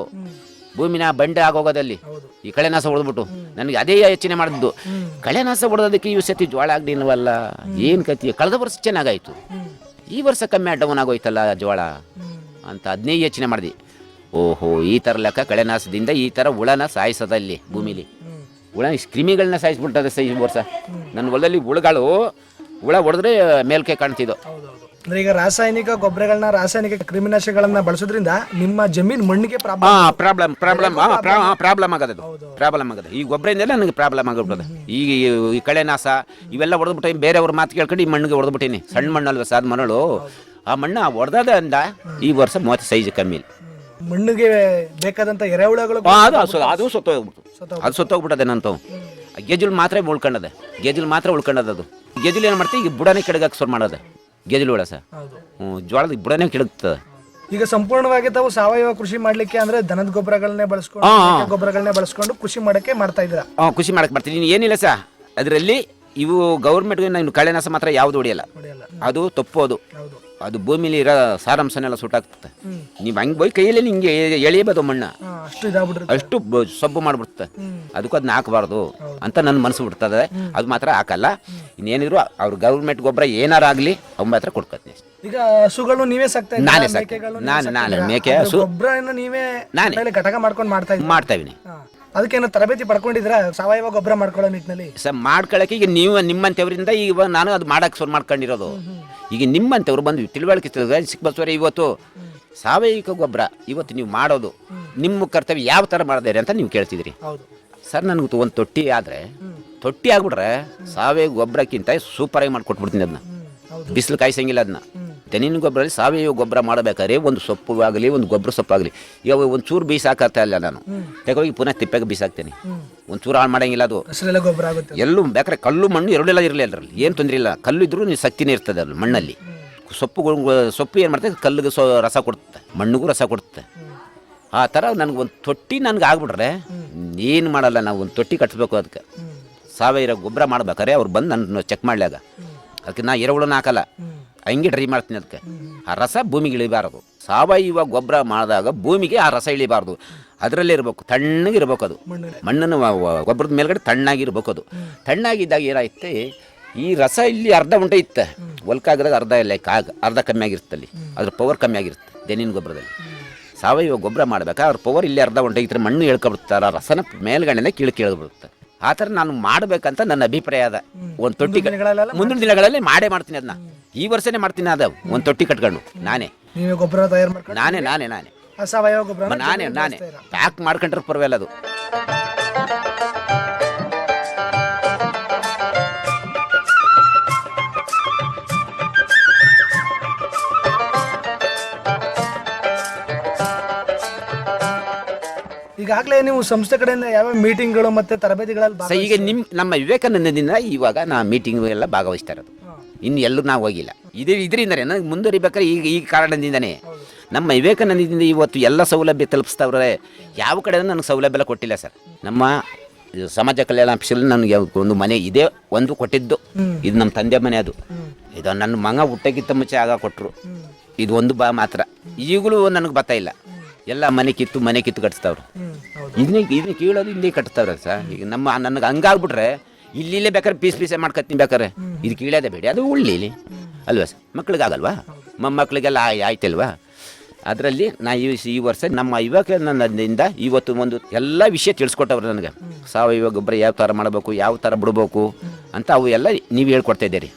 ಭೂಮಿನ ಬಂಡೆ ಆಗೋಗೋದಲ್ಲಿ ಈ ಕಳೆನಾಶ ಹೊಡೆದ್ಬಿಟ್ಟು ನನಗೆ ಅದೇ ಯೋಚನೆ ಮಾಡಿದ್ದು. ಕಳೆನಾಶ ಹೊಡೆದೋದಕ್ಕೆ ಈ ಸತಿ ಜೋಳ ಆಗ್ಲಿಲ್ವಲ್ಲ? ಏನು ಕತಿ ಕಳೆದ ವರ್ಷ ಚೆನ್ನಾಗಾಯ್ತು. ಈ ವರ್ಷ ಕಮ್ಮಿ ಡೌನ್ ಆಗೋಯ್ತಲ್ಲ ಜೋಳ ಅಂತ ಅದನ್ನೇ ಯೋಚನೆ ಮಾಡಿದೆ. ಓಹೋ ಈ ಥರ ಲೆಕ್ಕ ಕಳೆನಾಶದಿಂದ ಈ ಥರ ಹುಳನ ಸಾಯಿಸೋದಲ್ಲಿ ಭೂಮಿಲಿ. ಹುಳ ಈ ಕ್ರಿಮಿಗಳನ್ನ ಸಾಯಿಸ್ಬಿಟ್ಟದೆ ಸೈಜ್ ವರ್ಷ. ನನ್ನ ಹೊಲದಲ್ಲಿ ಹುಳುಗಳು ಹುಳ ಹೊಡೆದ್ರೆ ಮೇಲ್ಕೆ ಕಾಣ್ತಿದ್ದು. ಅಂದ್ರೆ ಈಗ ರಾಸಾಯನಿಕ ಗೊಬ್ಬರಗಳನ್ನ ರಾಸಾಯನಿಕ ಕ್ರಿಮಿನಾಶಕಗಳನ್ನ ಬಳಸೋದ್ರಿಂದ ನಿಮ್ಮ ಜಮೀನ್ ಮಣ್ಣಿಗೆ ಪ್ರಾಬ್ಲಮ್ ಹಾಂ ಪ್ರಾಬ್ಲಮ್ ಪ್ರಾಬ್ಲಮ್ ಪ್ರಾಬ್ಲಮ್ ಆಗದು ಪ್ರಾಬ್ಲಮ್ ಆಗದ. ಈ ಗೊಬ್ಬರದಿಂದಲೇ ನನಗೆ ಪ್ರಾಬ್ಲಮ್ ಆಗಿಬಿಡೋದು ಈಗ ಈ- ಕಳೆನಾಶ ಕಳೆ ನಾಶ ಇವೆಲ್ಲ ಹೊಡೆದ್ಬಿಟ್ಟು ಬೇರೆಯವ್ರ ಮಾತು ಕೇಳ್ಕೊಂಡು ಈ ಮಣ್ಣಿಗೆ ಹೊಡೆದ್ಬಿಟ್ಟಿನಿ. ಸಣ್ಣ ಮಣ್ಣಲ್ವ ಸಾದ ಮರಳು ಆ ಮಣ್ಣು ಹೊಡೆದ ಈ ವರ್ಷ ಮೂವತ್ತು ಸೈಜ್ ಕಮ್ಮಿ. ಮಣ್ಣಿಗೆ ಬೇಕಾದಂತ ಎರೆಹುಳಗಳು ಅದು ಅದು- ಅದು ಅದು ಸತ್ತೋಗ್ಬಿಟ್ಟದೆ ನಂತು. ಗೆಜುಲ್ ಮಾತ್ರ ಉಳ್ಕೊಂಡದೆ. ಗೆಜುಲ್ ಮಾತ್ರ ಉಳ್ಕೊಂಡದ ಅದು. ಗೆಜುಲ್ ಏನು ಮಾಡ್ತೀವಿ ಈಗ ಬುಡಾನೆ ಕೆಡಗಕ್ಕೆ ಶುರು ಮಾಡೋದು. ಗೆಜುಲ್ ಹುಳ ಸರ್ ಹೌದು. ಹ್ಞೂ ಜ್ವಾಳದ ಬುಡನೆ ಕೆಡುತ್ತೆ ಈಗ ಸಂಪೂರ್ಣವಾಗಿ ತಾವು ಸಾವಯವ ಕೃಷಿ ಮಾಡ್ಲಿಕ್ಕೆ ಅಂದ್ರೆ ದನದ ಗೊಬ್ಬರಗಳನ್ನೇ ಬಳಸ್ಕೊಂಡು ಹಾ, ಹಾ. ಮೇಕೆ ಗೊಬ್ಬರಗಳನ್ನೇ ಬಳಸ್ಕೊಂಡು ಕೃಷಿ ಮಾಡಕ್ಕೆ ಮಾಡ್ತಾ ಇದ್ರ ಹಾಂ ಖುಷಿ ಮಾಡಕ್ಕೆ ಬರ್ತೀನಿ ನೀನು ಏನಿಲ್ಲ ಸರ್ ಅದರಲ್ಲಿ ಇವು ಗೌರ್ಮೆಂಟ್ಗೆ ನಾನು ಕಳೆನಾಶ ಮಾತ್ರ ಯಾವುದು ಹೊಡಿಯಲ್ಲ. ಹೊಡೆಯಲ್ಲ. ಅದು ತಪ್ಪೋದು ಹೌದು. ಅದು ಭೂಮಿಲಿ ಇರೋ ಸಾರಾಂಶನೆಲ್ಲ ಸುಟ್ಟಾಗ್ತದೆ. ನೀವು ಹಂಗೆ ಬೈ ಕೈಯಲ್ಲಿ ಹಿಂಗೆ ಎಳೆಯಬೋದು ಮಣ್ಣ ಅಷ್ಟು ಇದಾಗ್ಬಿಟ್ರೆ ಅಷ್ಟು ಬ- ಸೊಬ್ಬು ಮಾಡ್ಬಿಡುತ್ತೆ ಅದಕ್ಕೂ ಅದನ್ನ ಹಾಕಬಾರ್ದು ಅಂತ ನನ್ನ ಮನಸ್ಸು ಬಿಡ್ತದೆ. ಅದು ಮಾತ್ರ ಹಾಕಲ್ಲ. ಇನ್ನೇನಿದ್ರು ಅವ್ರ ಗೌರ್ಮೆಂಟ್ ಗೊಬ್ಬರ ಏನಾರ ಆಗಲಿ ಅವ್ನ ಮಾತ್ರ ಕೊಡ್ಕೊತೀನಿ ಈಗ ಹಸುಗಳು ನೀವೇ ಸಾಕ್ತಾ ಇದ್ದೀರಾ? ನಾನೇ ಸಾಕ್ತೀನಿ. ಮೇಕೆಗಳು ನೀವೇ ನಾನು- ಸಾಕ್ತಿದ್ದೀರಾ? ನಾನು. ಮೇಕೆ, ಹಸು. ಗೊಬ್ಬರನ ನೀವೇ ನಾನೇ. ಮನೇಲಿ ಘಟಕ ಮಾಡ್ಕೊಂಡು ಮಾಡ್ತಾ ಇದ್ದೀರಾ? ಮಾಡ್ತಾ ಇದೀನಿ ಹಾ. ಅದಕ್ಕೇನು ತರಬೇತಿ ಪಡ್ಕೊಂಡಿದ್ರ ಸಾವಯವ ಗೊಬ್ಬರ ಮಾಡ್ಕೊಳ್ಳೋ ನಿಟ್ಟಿನಲ್ಲಿ. ಸರ್ ಮಾಡ್ಕೊಳಕ್ಕೆ ಈಗ ನೀವು ನಿಮ್ಮಂಥವ್ರಿಂದ ಈಗ ನಾನು ಅದು ಮಾಡಕ್ಕೆ ಶುರು ಮಾಡ್ಕೊಂಡಿರೋದು. ಈಗ ನಿಮ್ಮಂಥವ್ರು ಬಂದು ತಿಳುವಳಿಕೆ ಸಿಕ್ಕಬಸ್ವರ ಇವತ್ತು. ಸಾವಯವಿಕ ಗೊಬ್ಬರ ಇವತ್ತು ನೀವು ಮಾಡೋದು ನಿಮ್ಮ ಕರ್ತವ್ಯ ಯಾವ ಥರ ಮಾಡಿದ್ರಿ ಅಂತ ನೀವು ಕೇಳ್ತಿದ್ರಿ ಸರ್ ನನಗೆ ಒಂದು ತೊಟ್ಟಿ ಆದರೆ ತೊಟ್ಟಿ ಆಗ್ಬಿಟ್ರೆ ಸಾವಯವ ಗೊಬ್ಬರಕ್ಕಿಂತ ಸೂಪರಾಗಿ ಮಾಡಿಕೊಟ್ಬಿಡ್ತೀನಿ ಅದನ್ನ. ಬಿಸಿಲು ಕಾಯಿಸಂಗಿಲ್ಲ ಅದನ್ನ. ತೆನಿನ ಗೊಬ್ಬರಲ್ಲಿ ಸಾವಯವ ಗೊಬ್ಬರ ಮಾಡಬೇಕಾದ್ರೆ ಒಂದು ಸೊಪ್ಪು ಆಗಲಿ ಒಂದು ಗೊಬ್ಬರ ಸೊಪ್ಪು ಆಗಲಿ ಈಗ ಒಂದು ಚೂರು ಬೀಸಾಕತ್ತಾ ಇಲ್ಲ ನಾನು. ತಗೋಗಿ ಪುನಃ ತಿಪ್ಪೆಗೆ ಬೀಸಾಕ್ತೇನೆ. ಒಂದು ಚೂರು ಹಾಳು ಮಾಡಂಗಿಲ್ಲ ಅದು. ಗೊಬ್ಬರ ಆಗುತ್ತೆ. ಎಲ್ಲೂ ಬೇಕಾದ್ರೆ ಕಲ್ಲು ಮಣ್ಣು ಎರಡೆಲ್ಲ ಇರಲಿ ಅದರಲ್ಲಿ. ಏನು ತೊಂದರೆ ಇಲ್ಲ. ಕಲ್ಲು ಇದ್ರೂ ನೀವು ಶಕ್ತಿನೇ ಇರ್ತದೆ ಅಲ್ಲಿ ಮಣ್ಣಲ್ಲಿ. ಸೊಪ್ಪು ಸೊಪ್ಪು ಏನು ಮಾಡ್ತದೆ? ಕಲ್ಲಿಗೆ ಸೊ ರಸ ಕೊಡುತ್ತೆ. ಮಣ್ಣಿಗೂ ರಸ ಕೊಡುತ್ತೆ. ಆ ಥರ ನನಗೆ ಒಂದು ತೊಟ್ಟಿ ನನಗೆ ಆಗ್ಬಿಟ್ರೆ ಏನು ಮಾಡಲ್ಲ ನಾವು ಒಂದು ತೊಟ್ಟಿ ಕಟ್ಟಬೇಕು ಅದಕ್ಕೆ ಸಾವಯವ ಗೊಬ್ಬರ ಮಾಡ್ಬೇಕಾದ್ರೆ ಅವ್ರು ಬಂದು ನನ್ನ ಚೆಕ್ ಮಾಡ್ಲಾಗ ಅದಕ್ಕೆ ನಾ ಎರೆಹುಳನ ಹಾಕಲ್ಲ. ಹಂಗೆ ಡ್ರೈ ಮಾಡ್ತೀನಿ ಅದಕ್ಕೆ. ಆ ರಸ ಭೂಮಿಗೆ ಇಳಿಬಾರದು. ಸಾವಯವ ಗೊಬ್ಬರ ಮಾಡಿದಾಗ ಭೂಮಿಗೆ ಆ ರಸ ಇಳಿಬಾರ್ದು. ಅದರಲ್ಲೇ ಇರಬೇಕು ತಣ್ಣಗೆ ಇರಬೇಕು ಅದು. ಮಣ್ಣನ್ನು ಗೊಬ್ಬರದ ಮೇಲ್ಗಡೆ ತಣ್ಣಾಗಿರ್ಬೇಕು ಅದು. ತಣ್ಣಾಗಿದ್ದಾಗ ಏನಾಯ್ತು ಈ ರಸ ಇಲ್ಲಿ ಅರ್ಧ ಉಂಟೆ ಇತ್ತೆ. ಹೊಲ್ಕಾಗದಾಗ ಅರ್ಧ ಇಲ್ಲ ಕಾಗ ಅರ್ಧ ಕಮ್ಮಿ ಆಗಿರುತ್ತೆ ಅಲ್ಲಿ. ಅದ್ರ ಪವರ್ ಕಮ್ಮಿ ಆಗಿರುತ್ತೆ ದೆನಿನ ಗೊಬ್ಬರದಲ್ಲಿ. ಸಾವಯವ ಗೊಬ್ಬರ ಮಾಡ್ಬೇಕಾ ಅವ್ರ ಪವರ್ ಇಲ್ಲಿ ಅರ್ಧ ಉಂಟೆ. ಇದ್ರೆ ಮಣ್ಣು ಹೇಳ್ಕೊಬಿಡ್ತಾರೆ ಆ ರಸನ ಮೇಲ್ಗಡೆನೇ ಕೀಳು ಕೇಳಿಬಿಡುತ್ತೆ. ಆ ಥರ ನಾನು ಮಾಡಬೇಕಂತ ನನ್ನ ಅಭಿಪ್ರಾಯ ಅದ. ಒಂದು ತೊಟ್ಟಿ ಮುಂದಿನ ದಿನಗಳಲ್ಲಿ ಮಾಡೇ ಮಾಡ್ತೀನಿ ಅದನ್ನ ಈ ವರ್ಷನೇ ಮಾಡ್ತೀನಿ ಅದ. ಒಂದು ತೊಟ್ಟಿ ಕಟ್ಕೊಂಡು. ನಾನೇ. ನೀವೇ ಗೊಬ್ಬರ ತಯಾರು ಮಾಡ್ಕೊಂಡು ನಾನೇ ನಾನೇ ನಾನೇ. ಸಾವಯವ ಗೊಬ್ಬರ ನಾನೇ ನಾನೇ. ಪ್ಯಾಕ್ ಮಾಡ್ಕೊಂಡ್ರೆ ಪರವಾಗಿಲ್ಲ ಅದು. ಈಗಾಗಲೇ ನೀವು ಸಂಸ್ಥೆ ಕಡೆಯಿಂದ ಯಾವ ಮೀಟಿಂಗ್ಗಳು ಮತ್ತೆ ತರಬೇತಿಗಳಲ್ಲಿ ಸೊ ಈಗ ನಿಮ್ಮ ನಮ್ಮ ವಿವೇಕಾನಂದದಿಂದ ಇವಾಗ ನಾ ಮೀಟಿಂಗ್ ಎಲ್ಲ ಭಾಗವಹಿಸ್ತಾ ಇರೋದು ಇನ್ನು ಎಲ್ಲೂ ನಾವು ಹೋಗಿಲ್ಲ. ಇದೇ ಇದರಿಂದನೇ ನನಗೆ ಮುಂದುವರಿಬೇಕಾದ್ರೆ ಈಗ ಈ ಕಾರಣದಿಂದನೇ. ನಮ್ಮ ವಿವೇಕಾನಂದದಿಂದ ಇವತ್ತು ಎಲ್ಲ ಸೌಲಭ್ಯ ತಲುಪಿಸ್ತಾವ್ರೆ ಯಾವ ಕಡೆ ನನಗೆ ಸೌಲಭ್ಯ ಎಲ್ಲ ಕೊಟ್ಟಿಲ್ಲ ಸರ್. ನಮ್ಮ ಸಮಾಜ ಕಲ್ಯಾಣ ಆಫೀಸಲ್ಲಿ ನನಗೆ ಒಂದು ಮನೆ ಇದೆ ಒಂದು ಕೊಟ್ಟಿದ್ದು. ಇದು ನಮ್ಮ ತಂದೆ ಮನೆ ಅದು. ಇದು ನನ್ನ ಮಗ ಹುಟ್ಟಕ್ಕಿಂತ ಮುಂಚೆ ಆಗ ಕೊಟ್ಟರು ಇದು ಒಂದು ಬಾ ಮಾತ್ರ. ಈಗಲೂ ನನಗೆ ಬರ್ತಾ ಇಲ್ಲ. ಎಲ್ಲ ಮನೆ ಕಿತ್ತು ಮನೆ ಕಿತ್ತು ಕಟ್ಸ್ತಾವ್ರು. ಇದನ್ನ ಇದನ್ನ ಕೀಳೋದು ಇಲ್ಲಿ ಕಟ್ತಾವ್ರೆ ಸರ್ ಈಗ ನಮ್ಮ ನನಗೆ ಹಂಗಾಗ್ಬಿಟ್ರೆ ಇಲ್ಲಿ ಇಲ್ಲೇ ಬೇಕಾದ್ರೆ ಪೀಸ್ ಪೀಸೇ ಮಾಡ್ಕೊತೀನಿ ಬೇಕಾರೆ ಇದು ಕೀಳೋದೇ ಬೇಡಿ ಅದು ಉಳ್ಳಿಲಿ ಅಲ್ವಾ ಸರ್? ಮಕ್ಳಿಗಾಗಲ್ವಾ? ಮೊಮ್ಮಕ್ಳಿಗೆಲ್ಲ ಆಯ್ ಆಯ್ತಲ್ವಾ? ಅದರಲ್ಲಿ ನಾ ಈ ಈ ವರ್ಷ ನಮ್ಮ ವಿವೇಕಾನಂದದಿಂದ ಇವತ್ತು ಒಂದು ಎಲ್ಲ ವಿಷಯ ತಿಳಿಸ್ಕೊಟ್ಟವ್ರು ನನಗೆ. ಸಾವಯವ ಗೊಬ್ಬರ ಯಾವ ಥರ ಮಾಡಬೇಕು ಯಾವ ಥರ ಬಿಡಬೇಕು ಅಂತ ಅವು ಎಲ್ಲ ನೀವು ಹೇಳ್ಕೊಡ್ತಾ ಇದ್ದೀರಿ.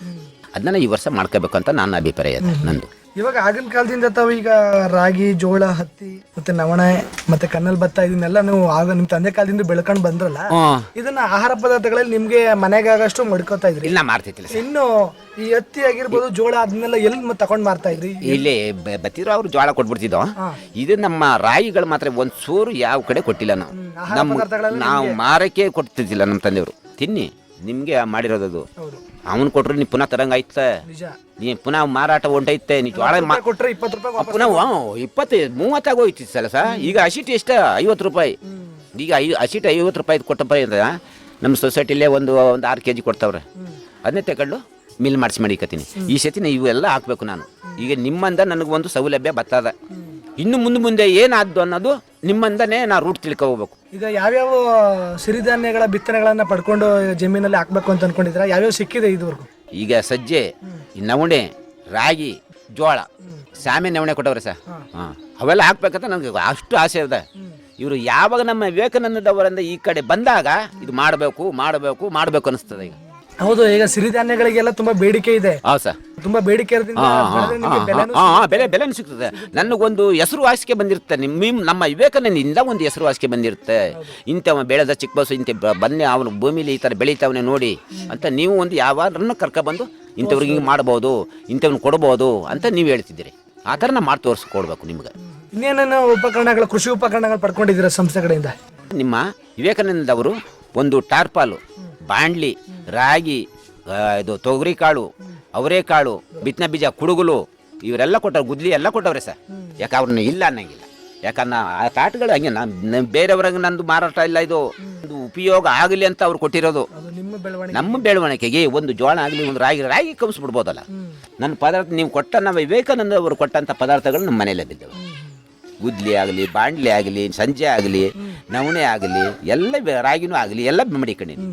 ಅದನ್ನ ಈ ವರ್ಷ ಮಾಡ್ಕೋಬೇಕು ಅಂತ ನನ್ನ ಅಭಿಪ್ರಾಯ ಅದು ನಂದು. ಇವಾಗ ಆಗಿನ ಕಾಲದಿಂದ ತಾವು ಈಗ ರಾಗಿ ಜೋಳ ಹತ್ತಿ ಮತ್ತೆ ನವಣೆ ಮತ್ತೆ ಕನ್ನಲ್ ಭತ್ತ ಇದನ್ನೆಲ್ಲ ನೀವು ಆಗ ನಿಮ್ ತಂದೆ ಕಾಲದಿಂದ ಬೆಳ್ಕೊಂಡು ಬಂದ್ರಲ್ಲ ಇದನ್ನ ಆಹಾರ ಪದಾರ್ಥಗಳಲ್ಲಿ ನಿಮ್ಗೆ ಮನೆಗಾಗಷ್ಟು ಮಡ್ಕೋತಾ ಇದ್ರಿ? ಇಲ್ಲ ಮಾಡ್ತೈತಿಲ್ಲ ಸರ್. ಇನ್ನು ಈ ಹತ್ತಿ ಆಗಿರ್ಬೋದು ಜೋಳ ಅದನ್ನೆಲ್ಲ ಎಲ್ಲಿ ತಕೊಂಡ್ ತಗೊಂಡ್ ಮಾರ್ತಾ ಇದ್ರಿ? ಇಲ್ಲಿ ಬತ್ತಿದ್ರು ಅವ್ರು ಜೋಳ ಕೊಟ್ಬಿಡ್ತಿದ್ದೋ? ಇದು ನಮ್ಮ ರಾಯಿಗಳು ಮಾತ್ರ ಒಂದ್ ಸೂರು ಯಾವ ಕಡೆ ಕೊಟ್ಟಿಲ್ಲ ನಾವು. ಆಹಾರ ನಮ್ಮ ಪದಾರ್ಥಗಳೆಲ್ಲ ನಾವು ಮಾರಕ್ಕೆ ಕೊಡ್ತಿದ್ದಿಲ್ಲ ನಮ್ಮ ತಂದೆಯವರು. ತಿನ್ನಿ. ನಿಮ್ಗೆ ಮಾಡಿರೋದು ಹೌದು. ಅವನು ಕೊಟ್ರೆ ನೀವು ಪುನಃ ತರಂಗಾಯ್ತ ನಿಜ. ನೀ ಪುನಃ ಮಾರಾಟ ಹೊಂಟೈತೆ ನೀ ಜೋಳ ಮಾ ರೂಪಾಯಿ ಕೊಟ್ರೆ ಇಪ್ಪತ್ತು ರೂಪಾಯಿ ವಾಪಸ್ ಪುನಃ ಇಪ್ಪತ್ತು ಮೂವತ್ತಾಗ ಹೋಯ್ತು ಸಲ ಸಹ ಈಗ ಹಸಿಟ್ಟು ಎಷ್ಟ ಐವತ್ತು ರೂಪಾಯಿ. ಈಗ ಐ ಹಸಿಟ್ಟು ಐವತ್ತು ರೂಪಾಯಿ ಕೊಟ್ಟಪ್ಪ ಅಂದ್ರೆ ನಮ್ಮ ಸೊಸೈಟಿಲೇ ಒಂದು ಒಂದು ಆರು ಕೆ ಜಿ ಕೊಡ್ತಾವ್ರೆ ಅದನ್ನೇ ತಗೊಂಡು ಮಿಲ್ ಮಾಡಿಸಿ ಮಾಡಿಕತ್ತೀನಿ ಈ ಸತಿ ಇವೆಲ್ಲ ಹಾಕ್ಬೇಕು ನಾನು. ಈಗ ನಿಮ್ಮಂದ ನನಗೆ ಒಂದು ಸೌಲಭ್ಯ ಬರ್ತದ ಇನ್ನು ಮುಂದೆ ಮುಂದೆ ಏನಾದ್ದು ಅನ್ನೋದು ನಿಮ್ಮಂದನೇ ನಾ ರೂಟ್ ತಿಳ್ಕೋಬೇಕು ಹೋಗ್ಬೇಕು. ಈಗ ಯಾವ್ಯಾವ ಸಿರಿಧಾನ್ಯಗಳ ಬಿತ್ತನೆಗಳನ್ನ ಪಡ್ಕೊಂಡು ಜಮೀನಲ್ಲಿ ಹಾಕ್ಬೇಕು ಅಂತ ಅನ್ಕೊಂಡಿದ್ರ ಯಾವ್ಯಾವ ಸಿಕ್ಕಿದೆ ಇದುವರೆಗೂ? ಈಗ ಸಜ್ಜೆ ಈ ನವಣೆ ರಾಗಿ ಜೋಳ ಸಾಮೆ ನವಣೆ ಕೊಟ್ಟವ್ರೆ ಸರ್. ಹಾಂ. ಅವೆಲ್ಲ ಹಾಕ್ಬೇಕಂತ ನನಗೆ ಅಷ್ಟು ಆಸೆ ಇದೆ. ಇವರು ಯಾವಾಗ ನಮ್ಮ ವಿವೇಕಾನಂದದವರಿಂದ ಈ ಕಡೆ ಬಂದಾಗ ಇದು ಮಾಡಬೇಕು ಮಾಡಬೇಕು ಮಾಡಬೇಕು ಅನಿಸ್ತದೆ ಈಗ. ಹೌದು ಈಗ ಸಿರಿಧಾನ್ಯಗಳಿಗೆಲ್ಲ ತುಂಬಾ ಬೇಡಿಕೆ ಇದೆ. ಹೌದು ಸರ್. ತುಂಬಾ ಬೇಡಿಕೆ ಇರೋದ್ರಿಂದ ಬೆಳೆದ್ರೆ ನಿಮ್ಗೆ ಬೆಲೆನೂ ಹಾ ಬೆಲೆ ಬೆಲೆನೂ ಸಿಗ್ತದೆ. ನನಗೊಂದು ಹೆಸರುವಾಸಿಗೆ ಬಂದಿರುತ್ತೆ. ನಿಮ್ಮ ನಮ್ಮ ವಿವೇಕಾನಂದಿಂದ ಒಂದು ಹೆಸರುವಾಸಿಕೆ ಬಂದಿರುತ್ತೆ. ಇಂಥವ ಬೆಳೆದ ಚಿಕ್ಕ ಬಸ್ಸು ಇಂಥ ಬ- ಬನ್ನಿ ಅವನು ಭೂಮಿಲಿ ಈ ಥರ ಬೆಳೀತಾವನೆ ನೋಡಿ ಅಂತ ನೀವು ಒಂದು ಯಾವಾರನ್ನು ಕರ್ಕೊಬಂದು ಇಂಥವ್ರಿಗೆ ಹಿಂಗೆ ಮಾಡ್ಬೋದು ಇಂಥವ್ನ ಕೊಡ್ಬೋದು ಅಂತ ನೀವು ಹೇಳ್ತಿದ್ದೀರಿ. ಆ ಥರ ನಾ ಮಾಡಿ ತೋರಿಸ್ಕೊಡ್ಬೇಕು ನಿಮ್ಗೆ. ಇನ್ನೇನೇನು ಉಪಕರಣಗಳು ಕೃಷಿ ಉಪಕರಣಗಳು ಪಡ್ಕೊಂಡಿದ್ದೀರಾ ಸಂಸ್ಥೆ ಕಡೆಯಿಂದ ನಿಮ್ಮ ವಿವೇಕಾನಂದವರು ಒಂದು ಟಾರ್ಪಾಲು ಬಾಂಡ್ಲಿ ರಾಗಿ ಇದು ತೊಗರಿ ಕಾಳು ಅವರೇಕಾಳು ಬಿತ್ತನೆ ಬೀಜ ಕುಡುಗುಲು ಇವರೆಲ್ಲ ಕೊಟ್ಟವ್ರು ಗುದ್ಲಿ ಎಲ್ಲ ಕೊಟ್ಟವ್ರೆ ಸರ್. ಯಾಕೆ ಅವ್ರನ್ನ ಇಲ್ಲ ಅನ್ನಂಗಿಲ್ಲ. ಯಾಕಂದ್ರೆ ಆ ತಾಟ್ಗಳು ಹಂಗೆ ನಾನು ಬೇರೆಯವ್ರಂಗೆ ನಂದು ಮಾರಾಟ ಇಲ್ಲ ಇದು. ಒಂದು ಉಪಯೋಗ ಆಗಲಿ ಅಂತ ಅವ್ರು ಕೊಟ್ಟಿರೋದು. ನಿಮ್ಮ ಬೆಳವಣಿಗೆ. ನಮ್ಮ ಬೆಳವಣಿಗೆಗೆ ಒಂದು ಜೋಳ ಆಗಲಿ ಒಂದು ರಾಗಿ ರಾಗಿ ಕಮಿಸ್ಬಿಡ್ಬೋದಲ್ಲ. ನನ್ನ ಪದಾರ್ಥ ನೀವು ಕೊಟ್ಟ ನಮ್ಮ ವಿವೇಕಾನಂದ ಅವರು ಕೊಟ್ಟಂಥ ಪದಾರ್ಥಗಳು ನಮ್ಮ ಮನೆಯಲ್ಲೇ ಬಿದ್ದವು. ಗುದ್ಲಿ ಆಗಲಿ ಬಾಂಡ್ಲಿ ಆಗಲಿ ಸಂಜೆ ಆಗಲಿ ನವಣೆ ಆಗಲಿ ಎಲ್ಲ ಬೆ- ರಾಗಿನೂ ಆಗಲಿ ಎಲ್ಲ ಮಡಿಕೊಂಡಿನಿ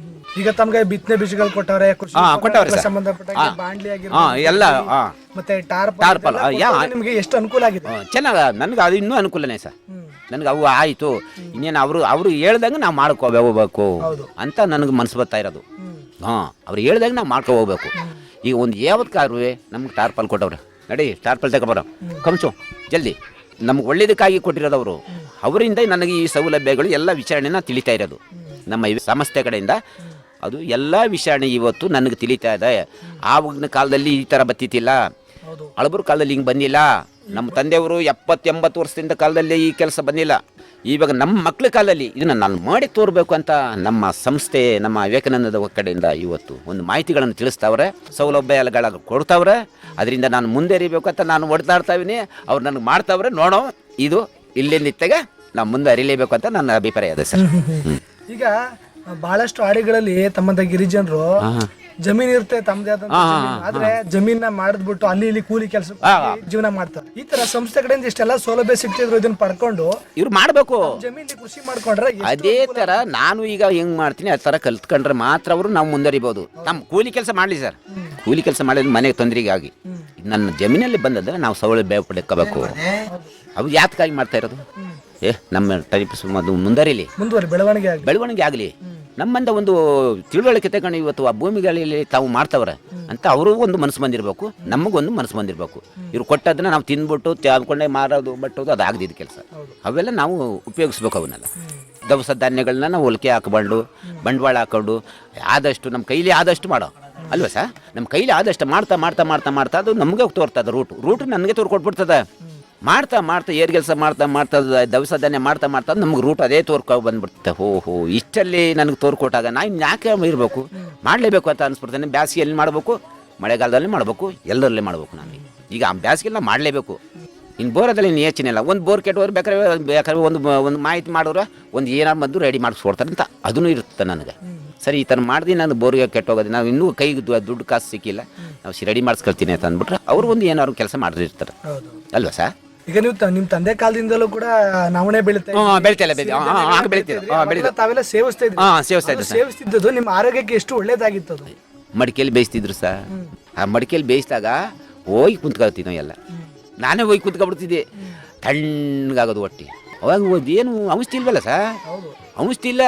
ಈಗ ತಮ್ಗೆ ಬಿತ್ತನೆ ಬೀಜಗಳು ಕೊಟ್ಟವ್ರೆ ಕೃಷಿ ಹಾ, ಕೊಟ್ಟವ್ರೆ ಉಪಕರಣಕ್ಕೆ ಸರ್. ಸಂಬಂಧಪಟ್ಟ ಹಾ. ಬಾಂಡ್ಲಿ ಹಾಂ ಆಗಿರ್ಬೋದು ಎಲ್ಲ ಹಾಂ. ಮತ್ತೆ ಟಾರ್ಪ್ ಟಾರ್ಪಲ್, ನಿಮಗೆ ಯಾ- ಕೊಟ್ಟವ್ರೆ ನಿಮ್ಗೆ ಎಷ್ಟು ಅನುಕೂಲ ಆಗಿದೆ? ಚೆನ್ನಾಗ ನನಗೆ ಅದು ಇನ್ನೂ ಅನುಕೂಲನೇ ಸರ್. ನನಗೆ ಅವು ಆಯಿತು. ಇನ್ನೇನು ಅವರು ಅವರು ಹೇಳ್ದಂಗೆ ನಾವು ಮಾಡ್ಕೋ ಹೋಗ್ಬೇಕು. ಹೌದು. ಅಂತ ನನಗೆ ಮನಸ್ಸು ಬರ್ತಾ ಇರೋದು. ಹಾಂ ಅವ್ರು ಹೇಳ್ದಂಗೆ ನಾವು ಮಾಡ್ಕೊ ಹೋಗ್ಬೇಕು. ಈಗ ಒಂದು ಯಾವತ್ಕಾರು ನಮ್ಗೆ ಟಾರ್ಪಲ್ ಕೊಟ್ಟವ್ರೆ. ನಡಿ ಟಾರ್ಪಲ್ ತಗೊಬರೋ ಕಮ್ಸು ಜಲ್ದಿ. ನಮ್ಗೆ ಒಳ್ಳೇದಕ್ಕಾಗಿ ಕೊಟ್ಟಿರೋದವರು. ಅವರಿಂದ ನನಗೆ ಈ ಸೌಲಭ್ಯಗಳು ಎಲ್ಲ ವಿಚಾರಣೆನ ತಿಳಿತಾ ಇರೋದು. ನಮ್ಮ ಸಂಸ್ಥೆ ಕಡೆಯಿಂದ. ಅದು ಎಲ್ಲ ವಿಚಾರಣೆ ಇವತ್ತು ನನಗೆ ತಿಳಿತಾ ಇದೆ. ಆವಾಗಿನ ಕಾಲದಲ್ಲಿ ಈ ಥರ ಬತ್ತಿತ್ತಿಲ್ಲ ಹಳಬರು ಕಾಲದಲ್ಲಿ ಹಿಂಗೆ ಬಂದಿಲ್ಲ. ನಮ್ಮ ತಂದೆಯವರು ಎಪ್ಪತ್ತೆಂಬತ್ತು ವರ್ಷದಿಂದ ಕಾಲದಲ್ಲಿ ಈ ಕೆಲಸ ಬಂದಿಲ್ಲ. ಇವಾಗ ನಮ್ಮ ಮಕ್ಳ ಕಾಲದಲ್ಲಿ ಇದನ್ನು ನಾನು ಮಾಡಿ ತೋರಬೇಕು ಅಂತ ನಮ್ಮ ಸಂಸ್ಥೆ ನಮ್ಮ ವಿವೇಕಾನಂದದ ಕಡೆಯಿಂದ ಇವತ್ತು ಒಂದು ಮಾಹಿತಿಗಳನ್ನು ತಿಳಿಸ್ತಾವ್ರೆ ಸೌಲಭ್ಯಗಳ ಕೊಡ್ತಾವ್ರೆ. ಅದರಿಂದ ನಾನು ಮುಂದೆರಿಬೇಕು ಅಂತ ನಾನು ಹೊಡೆದಾಡ್ತಾ ಇದ್ದೀನಿ. ಅವ್ರು ನನಗೆ ಮಾಡ್ತಾವ್ರೆ ನೋಡೋ ಇದು ಇಲ್ಲಿಂದಿತ್ತಾಗ ನಾನು ಮುಂದೆ ಅರಿಲೇಬೇಕು ಅಂತ ನನ್ನ ಅಭಿಪ್ರಾಯ ಇದೆ ಸರ್. <laughs> ಈಗ ಬಹಳಷ್ಟು ಹಾಡಿಗಳಲ್ಲಿ ತಮ್ಮಂತ ಗಿರಿಜನರು ಜಮೀನ್ ಇರುತ್ತೆ ತಮ್ಮದೇ ಜಮೀನ್. ಆದ್ರೆ ಜಮೀನ ಮಾಡಿದ್ಬಿಟ್ಟು ಅಲ್ಲಿ ಇಲ್ಲಿ ಕೂಲಿ ಕೆಲಸ ಜೀವನ ಮಾಡ್ತಾರೆ. ಈ ತರ ಸಂಸ್ಥೆ ಕಡೆಯಿಂದ ಇಷ್ಟೆಲ್ಲ ಸೌಲಭ್ಯ ಸಿಗ್ತಿದ್ರು ಇದನ್ನ ಪಡ್ಕೊಂಡು ಇವ್ರು ಮಾಡಬೇಕು. ಜಮೀನ್ ಕೃಷಿ ಮಾಡ್ಕೊಂಡ್ರೆ ಅದೇ ತರ ನಾನು ಈಗ ಹೆಂಗ್ ಮಾಡ್ತೀನಿ ಆ ತರ ಕಲ್ತ್ಕೊಂಡ್ರೆ ಮಾತ್ರ ಅವರು ನಾವು ಮುಂದರಿಬಹುದು ನಮ್ ಕೂಲಿ ಕೆಲಸ ಮಾಡ್ಲಿ ಸರ್. ಕೂಲಿ ಕೆಲಸ ಮಾಡಿದ್ರೆ ಮನೆಗೆ ತೊಂದರೆಗಾಗಿ. ನನ್ನ ಜಮೀನಲ್ಲಿ ಬಂದದ್ರೆ ನಾವು ಸೌಲಭ್ಯ ಪಡ್ಕೋಬೇಕು. ಅವು ಯಾತಕ್ಕಾಗಿ ಮಾಡ್ತಾ ಇರೋದು? ಏ ನಮ್ಮ ಟೈಪ್ ಮುಂದರಿಲಿ. ಮುಂದುವರಿ ಬೆಳವಣಿಗೆ ಆಗಿ ಬೆಳವಣಿಗೆ ಆಗಲಿ. ನಮ್ಮಂದ ಒಂದು ತಿಳುವಳಿಕೆ ತಗೊಂಡು ಇವತ್ತು ಆ ಭೂಮಿಗಳಲ್ಲಿ ತಾವು ಮಾಡ್ತಾವ್ರೆ ಅಂತ ಅವರು ಒಂದು ಮನಸ್ಸು ಬಂದಿರಬೇಕು ನಮಗೊಂದು ಮನಸ್ಸು ಬಂದಿರಬೇಕು. ಇವ್ರು ಕೊಟ್ಟದನ್ನ ನಾವು ತಿಂದ್ಬಿಟ್ಟು ತ್ಯಾದ್ಕೊಂಡೆ ಮಾರೋದು ಬಟ್ಟೋದು ಅದು ಆಗದಿದ್ದ ಕೆಲಸ. ಅವೆಲ್ಲ ನಾವು ಉಪಯೋಗಿಸ್ಬೇಕು ಅವನ್ನೆಲ್ಲ. ದವಸ ಧಾನ್ಯಗಳನ್ನ ನಾವು ಹೊಲಿಕೆ ಹಾಕ್ಬಾರ್ದು ಬಂಡವಾಳ ಹಾಕೊಂಡು ಆದಷ್ಟು ನಮ್ಮ ಕೈಲಿ ಆದಷ್ಟು ಮಾಡೋ. ಅಲ್ವಾ ಸರ್? ನಮ್ಮ ಕೈಲಿ ಆದಷ್ಟು ಮಾಡ್ತಾ ಮಾಡ್ತಾ ಮಾಡ್ತಾ ಮಾಡ್ತಾ ಅದು ನಮಗೆ ತೋರ್ತದೆ ರೂಟ್ ರೂಟ್ ನನಗೆ ತೋರ್ಕೊಟ್ಬಿಡ್ತದೆ. ಮಾಡ್ತಾ ಮಾಡ್ತಾ ಏರ್ ಕೆಲಸ ಮಾಡ್ತಾ ಮಾಡ್ತಾ ದವಸ ಧಾನ್ಯ ಮಾಡ್ತಾ ಮಾಡ್ತಾ ನಮ್ಗೆ ರೂಟ್ ಅದೇ ತೋರ್ಕೊ ಬಂದ್ಬಿಡುತ್ತೆ. ಹೋ ಹೋ ಇಷ್ಟಲ್ಲಿ ನನಗೆ ತೋರ್ಕೊಟ್ಟಾಗ ನಾ ಇನ್ನು ಯಾಕೆ ಇರಬೇಕು? ಮಾಡಲೇಬೇಕು ಅಂತ ಅನ್ಸ್ಬಿಡ್ತೇನೆ ಬ್ಯಾಸಿಗೆಯಲ್ಲಿ ಮಾಡಬೇಕು? ಮಳೆಗಾಲದಲ್ಲಿ ಮಾಡಬೇಕು ಎಲ್ಲರಲ್ಲೇ ಮಾಡಬೇಕು ನಾನು ಈಗ ಆ ಬ್ಯಾಸಿಗೆಲ್ಲ ಮಾಡಲೇಬೇಕು. ಇನ್ನು ಬೋರದಲ್ಲಿ ಇನ್ನು ಯೋಚನೆ ಇಲ್ಲ. ಒಂದು ಬೋರ್ ಕೆಟ್ಟವ್ರು ಬೇಕಾದ್ರೆ ಬೇಕಾದ್ರೆ ಒಂದು ಒಂದು ಮಾಹಿತಿ ಮಾಡೋರು ಒಂದು ಏನಾರು ಬಂದು ರೆಡಿ ಮಾಡಿಸ್ಕೊಡ್ತಾರೆ ಅಂತ ಅದೂ ಇರುತ್ತೆ ನನಗೆ. ಸರಿ ಈ ಥರ ಮಾಡಿದ್ರೆ ನಾನು ಬೋರ್ಗೆ ಕೆಟ್ಟೋಗೋದು. ನಾವು ಇನ್ನೂ ಕೈಗೆ ದುಡ್ಡು ಕಾಸು ಸಿಕ್ಕಿಲ್ಲ. ನಾವು ರೆಡಿ ಮಾಡಿಸ್ಕೊಳ್ತೀನಿ ಅಂತ ಅಂದ್ಬಿಟ್ರೆ ಅವರು ಒಂದು ಏನಾದ್ರು ಕೆಲಸ ಮಾಡಿರ್ತಾರೆ ಅಲ್ವಾ ಸರ್? ಈಗ ನೀವು ತ- ನಿಮ್ ತಂದೆ ಕಾಲದಿಂದಲೂ ಕೂಡ ನವಣೆ ಬೆಳಿತಾ. ಹಾಂ ತಾವೆಲ್ಲ ಸೇವಿಸ್ತಾ ಇದ್ರಿ ಹಾಂ ಸೇವಿಸ್ತಾ ಅದು ಇದ್ದೆ ಸರ್. ಸೇವಿಸ್ತಿದ್ದದ್ದು ನಿಮ್ಮ ಆರೋಗ್ಯಕ್ಕೆ ಎಷ್ಟು ಒಳ್ಳೇದಾಗಿತ್ತು ಅದು? ಮಡಿಕೆಯಲ್ಲಿ ಬೇಯಿಸ್ತಿದ್ರು ಸರ್. ಆ ಮಡಿಕೆಯಲ್ಲಿ ಬೇಯಿಸಿದಾಗ ಹೋಗಿ ಕುಂತ್ಕೊಳ್ತೀವಿ ನಾವು ಎಲ್ಲ ನಾನೇ ಹೋಗಿ ಕುಂತ್ಕೊಬಿಡ್ತಿದ್ದೆ. ತಣ್ಣಗಾಗೋದು ಹೊಟ್ಟೆ. ಅವಾಗ ಒಂದು ಏನು ಔಷಧಿ ಇಲ್ವಲ್ಲ ಸರ್? ಔಷಧಿ ಇಲ್ಲ.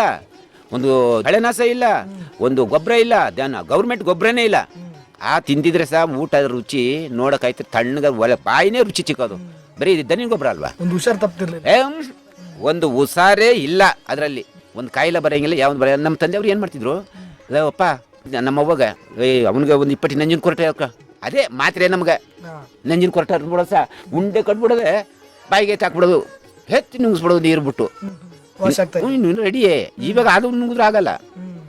ಒಂದು ಬೆಳೆನಾಶ ಇಲ್ಲ. ಒಂದು ಗೊಬ್ಬರ ಇಲ್ಲ. ಧ್ಯಾನ ಗೌರ್ಮೆಂಟ್ ಗೊಬ್ಬರನೇ ಇಲ್ಲ. ಆ ತಿಂದಿದ್ರೆ ಸಹ ಊಟದ ರುಚಿ ನೋಡೋಕ್ಕಾಯ್ತು ತಣ್ಣಗ ಒಲೆ ಬಾಯಿನೇ ರುಚಿ ಚಿಕ್ಕೋದು. ಬರೀ ಇದು ದನಿ ಗೊಬ್ಬರ ಅಲ್ವಾ? ಒಂದು ಹುಷಾರ್ ತಪ್ತಿರ್ಲಿಲ್ಲ. ಏ, ಒಂದು ಹುಷಾರೇ ಇಲ್ಲ ಅದರಲ್ಲಿ. ಒಂದು ಕಾಯಿಲೆ ಬರೋಂಗಿಲ್ಲ ಯಾವ್ದು ಬರ ನಮ್ಮ ತಂದೆಯವ್ರು ಏನು ಮಾಡ್ತಿದ್ರು? ಅಪ್ಪ ನಮ್ಮ ಅವ್ವಾಗ ಏ ಅವನಿಗೆ ಒಂದು ಇಪ್ಪತ್ತು ನಂಜಿನ ಕೊರಟೆ ಹಾಕ. ಅದೇ ಮಾತ್ರೆ ನಮ್ಗೆ. ನಂಜಿನ ಕೊರಟೆ ಹರ್ಬಿಡೋ ಸಹ ಉಂಡೆ ಕಟ್ಬಿಡೋದೆ ಬಾಯಿಗೆ ಹಾಕ್ಬಿಡೋದು. ಹೆಚ್ಚು ನುಂಗಿಸ್ಬಿಡೋದು ನೀರು ಬಿಟ್ಟು. ವಾಶ್ ಆಗ್ತಾ ಇತ್ತು. ಇನ್ನು ರೆಡಿಯೇ ಇವಾಗ ಅದು ನುಂಗಿದ್ರೆ ಆಗಲ್ಲ.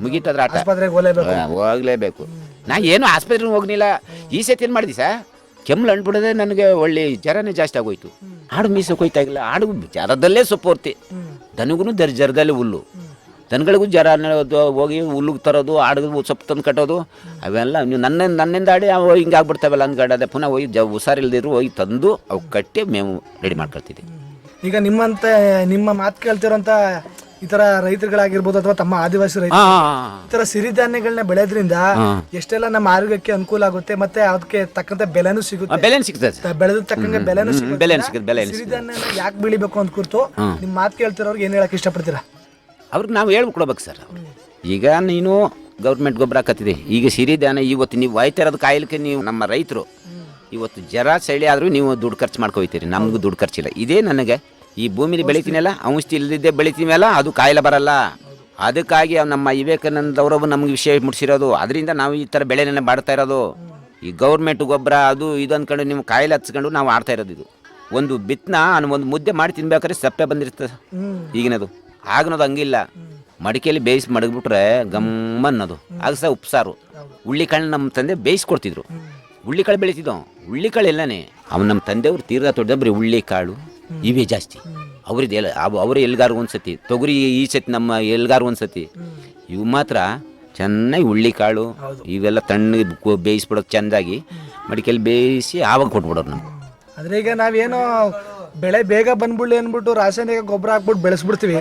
ಮುಗೀತದ್ರ ಆಟ ಆಸ್ಪತ್ರೆಗೆ ಹೋಲೇಬೇಕು ಆ, ಹೋಗ್ಲೇಬೇಕು. ನಾ ಏನು ಆಸ್ಪತ್ರೆಗೆ ಹೋಗ್ಲಿಲ್ಲ ಈ ಸತಿ ಏನು ಮಾಡಿದಿ ಸಾ? ಕೆಮ್ಮಲು ಅಂಡ್ಬಿಡದೆ ನನಗೆ ಒಳ್ಳೆ ಜ್ವರನೇ ಜಾಸ್ತಿ ಆಗೋಯ್ತು. ಹಾಡು ಮೀಸಕ್ಕೆ ಹೋಯ್ತಾ ಇಲ್ಲ ಆಡು ಜ್ವರದಲ್ಲೇ ಸೊಪ್ಪೋರ್ತಿ. ದನಗೂ ದರ್ ಜ್ವರದಲ್ಲೇ ಹುಲ್ಲು. ದನಗಳಿಗೂ ಜ್ವರ ಹೋಗಿ ಹುಲ್ಲುಗೆ ತರೋದು ಹಾಡು ಸೊಪ್ಪು ತಂದು ಕಟ್ಟೋದು, ಅವೆಲ್ಲ ನೀವು ನನ್ನ, ನನ್ನಿಂದ ಆಡಿ ಅವು ಹಿಂಗೆ ಆಗ್ಬಿಡ್ತಾವಲ್ಲ ಅಂದ್ಗಡೆ ಪುನಃ ಹೋಗಿ ಜ ಹುಷಾರಿಲ್ದಿರು ಹೋಗಿ ತಂದು ಅವು ಕಟ್ಟಿ ಮೇವು ರೆಡಿ ಮಾಡ್ಕೊಳ್ತಿದ್ದೆ. ಈಗ ನಿಮ್ಮಂತೆ, ನಿಮ್ಮ ಮಾತು ಕೇಳ್ತಿರೋಂತ ಈ ತರ ರೈತರುಗಳಾಗಿರ್ಬೋದು ಅಥವಾ ತಮ್ಮ ಆದಿವಾಸಿ ರೈತರು ಈ ತರ ಸಿರಿಧಾನ್ಯಗಳನ್ನ ಬೆಳೆಯೋದ್ರಿಂದ ಎಷ್ಟೆಲ್ಲ ನಮ್ಮ ಆರೋಗ್ಯಕ್ಕೆ ಅನುಕೂಲ ಆಗುತ್ತೆ ಮತ್ತೆ ಅದಕ್ಕೆ ತಕ್ಕಂತ ಬೆಲೆನೂ ಸಿಗುತ್ತೆ. ಬೆಲೆ ಸಿಗ್ತದೆ ಬೆಳೆದ ತಕ್ಕಂಗೆ ಬೆಲೆನೂ ಸಿಗುತ್ತೆ ಸಿಗುತ್ತೆ. ಸಿರಿಧಾನ್ಯನ ಯಾಕೆ ಬೆಳಿಬೇಕು ಅಂತ ಕುರಿತು ನಿಮ್ ಮಾತು ಕೇಳ್ತಿರೋರ್ಗೆ ಏನ್ ಹೇಳಕ್ ಇಷ್ಟಪಡ್ತೀರಾ? ಅವ್ರಿಗೆ ನಾವು ಹೇಳ್ಬಿಡ್ಬೇಕು ಸರ್. ಈಗ ನೀನು ಗೌರ್ಮೆಂಟ್ ಗೊಬ್ಬರ ಹಾಕತ್ತಿದೆ. ಈಗ ಸಿರಿಧಾನ್ಯ ಇವತ್ತು ನೀವು ಒಯ್ತಾ ಇರೋದು ಕಾಯಿಲಕ್ಕೆ ನೀವು ನಮ್ಮ ರೈತರು. ಇವತ್ತು ಜರ ಚಳಿ ಆದರೂ ನೀವು ದುಡ್ಡು ಖರ್ಚು ಮಾಡ್ಕೊಯ್ತೀರಿ. ನಮಗೂ ದುಡ್ಡು ಖರ್ಚಿಲ್ಲ. ಇದೇ ನನಗೆ ಈ ಭೂಮಿಲಿ ಬೆಳಿತೀನಲ್ಲ ಔಷಧಿ ಇಲ್ಲದಿದ್ದೇ ಬೆಳಿತೀವಲ್ಲ ಅದು ಕಾಯಿಲೆ ಬರಲ್ಲ. ಅದಕ್ಕಾಗಿ ನಮ್ಮ ವಿವೇಕಾನಂದ ಅವರೊಬ್ಬ ನಮ್ಗೆ ವಿಷಯ ಮುಟ್ಸಿರೋದು. ಅದರಿಂದ ನಾವು ಈ ಥರ ಬೆಳೆನೇ ಮಾಡ್ತಾ ಇರೋದು. ಈ ಗೌರ್ಮೆಂಟ್ ಗೊಬ್ಬರ, ಅದು ಇದು ಅಂದ್ಕೊಂಡು ನೀವು ಕಾಯಿಲೆ ಹಚ್ಕೊಂಡು ನಾವು ಆಡ್ತಾ ಇರೋದು ಇದು. ಒಂದು ಬಿತ್ತನ ಒಂದು ಮುದ್ದೆ ಮಾಡಿ ತಿನ್ಬೇಕಾದ್ರೆ ಸಪ್ಪೆ ಬಂದಿರ್ತದೆ ಈಗಿನದು. ಆಗನದು ಹಂಗಿಲ್ಲ. ಮಡಿಕೆಯಲ್ಲಿ ಬೇಯಿಸಿ ಮಡಗ್ಬಿಟ್ರೆ ಗಮ್ಮ ಅನ್ನೋದು. ಆಗ ಸಹ ಉಪ್ಸಾರು. ಹುಳ್ಳಿಕಾಳು ನಮ್ಮ ತಂದೆ ಬೇಯಿಸ್ಕೊಡ್ತಿದ್ರು. ಹುಳ್ಳಿಕಾಳು ಹುಳ್ಳಿ ಕಾಳು ಎಲ್ಲನೇ. ಅವ್ನು ನಮ್ಮ ತಂದೆಯವ್ರು ತೀರ್ದ ತೊಡ್ದ ಬರೀ ಹುಳ್ಳಿಕಾಳು. ಇವೇ ಜಾಸ್ತಿ. ಅವ್ರದ್ದು ಎಲ್ಲ ಅವರು ಎಲ್ಗಾರು ಒಂದ್ಸತಿ. ತೊಗರಿ ಈ ಸತಿ ನಮ್ಮ ಎಲ್ಗಾರು ಒಂದ್ಸತಿ. ಇವು ಮಾತ್ರ ಚೆನ್ನಾಗಿ ಹುಳ್ಳಿಕಾಳು ಇವೆಲ್ಲ ತಣ್ಣಗೆ ಬೇಯಿಸ್ಬಿಡೋಕೆ ಚೆಂದಾಗಿ ಮಡಿಕೆಯಲ್ಲಿ ಬೇಯಿಸಿ ಆವಾಗ ಕೊಟ್ಬಿಡೋರು ನಮ್ಗೆ. ಆದ್ರೆ ಈಗ ನಾವೇನೋ ಬೆಳೆ ಬೇಗ ಬಂದ್ಬಿಡ್ಲಿ ಅನ್ಬಿಟ್ಟು ರಾಸಾಯನಿಕ ಗೊಬ್ಬರ ಹಾಕ್ಬಿಟ್ಟು ಬೆಳೆಸ್ಬಿಡ್ತೀವಿ.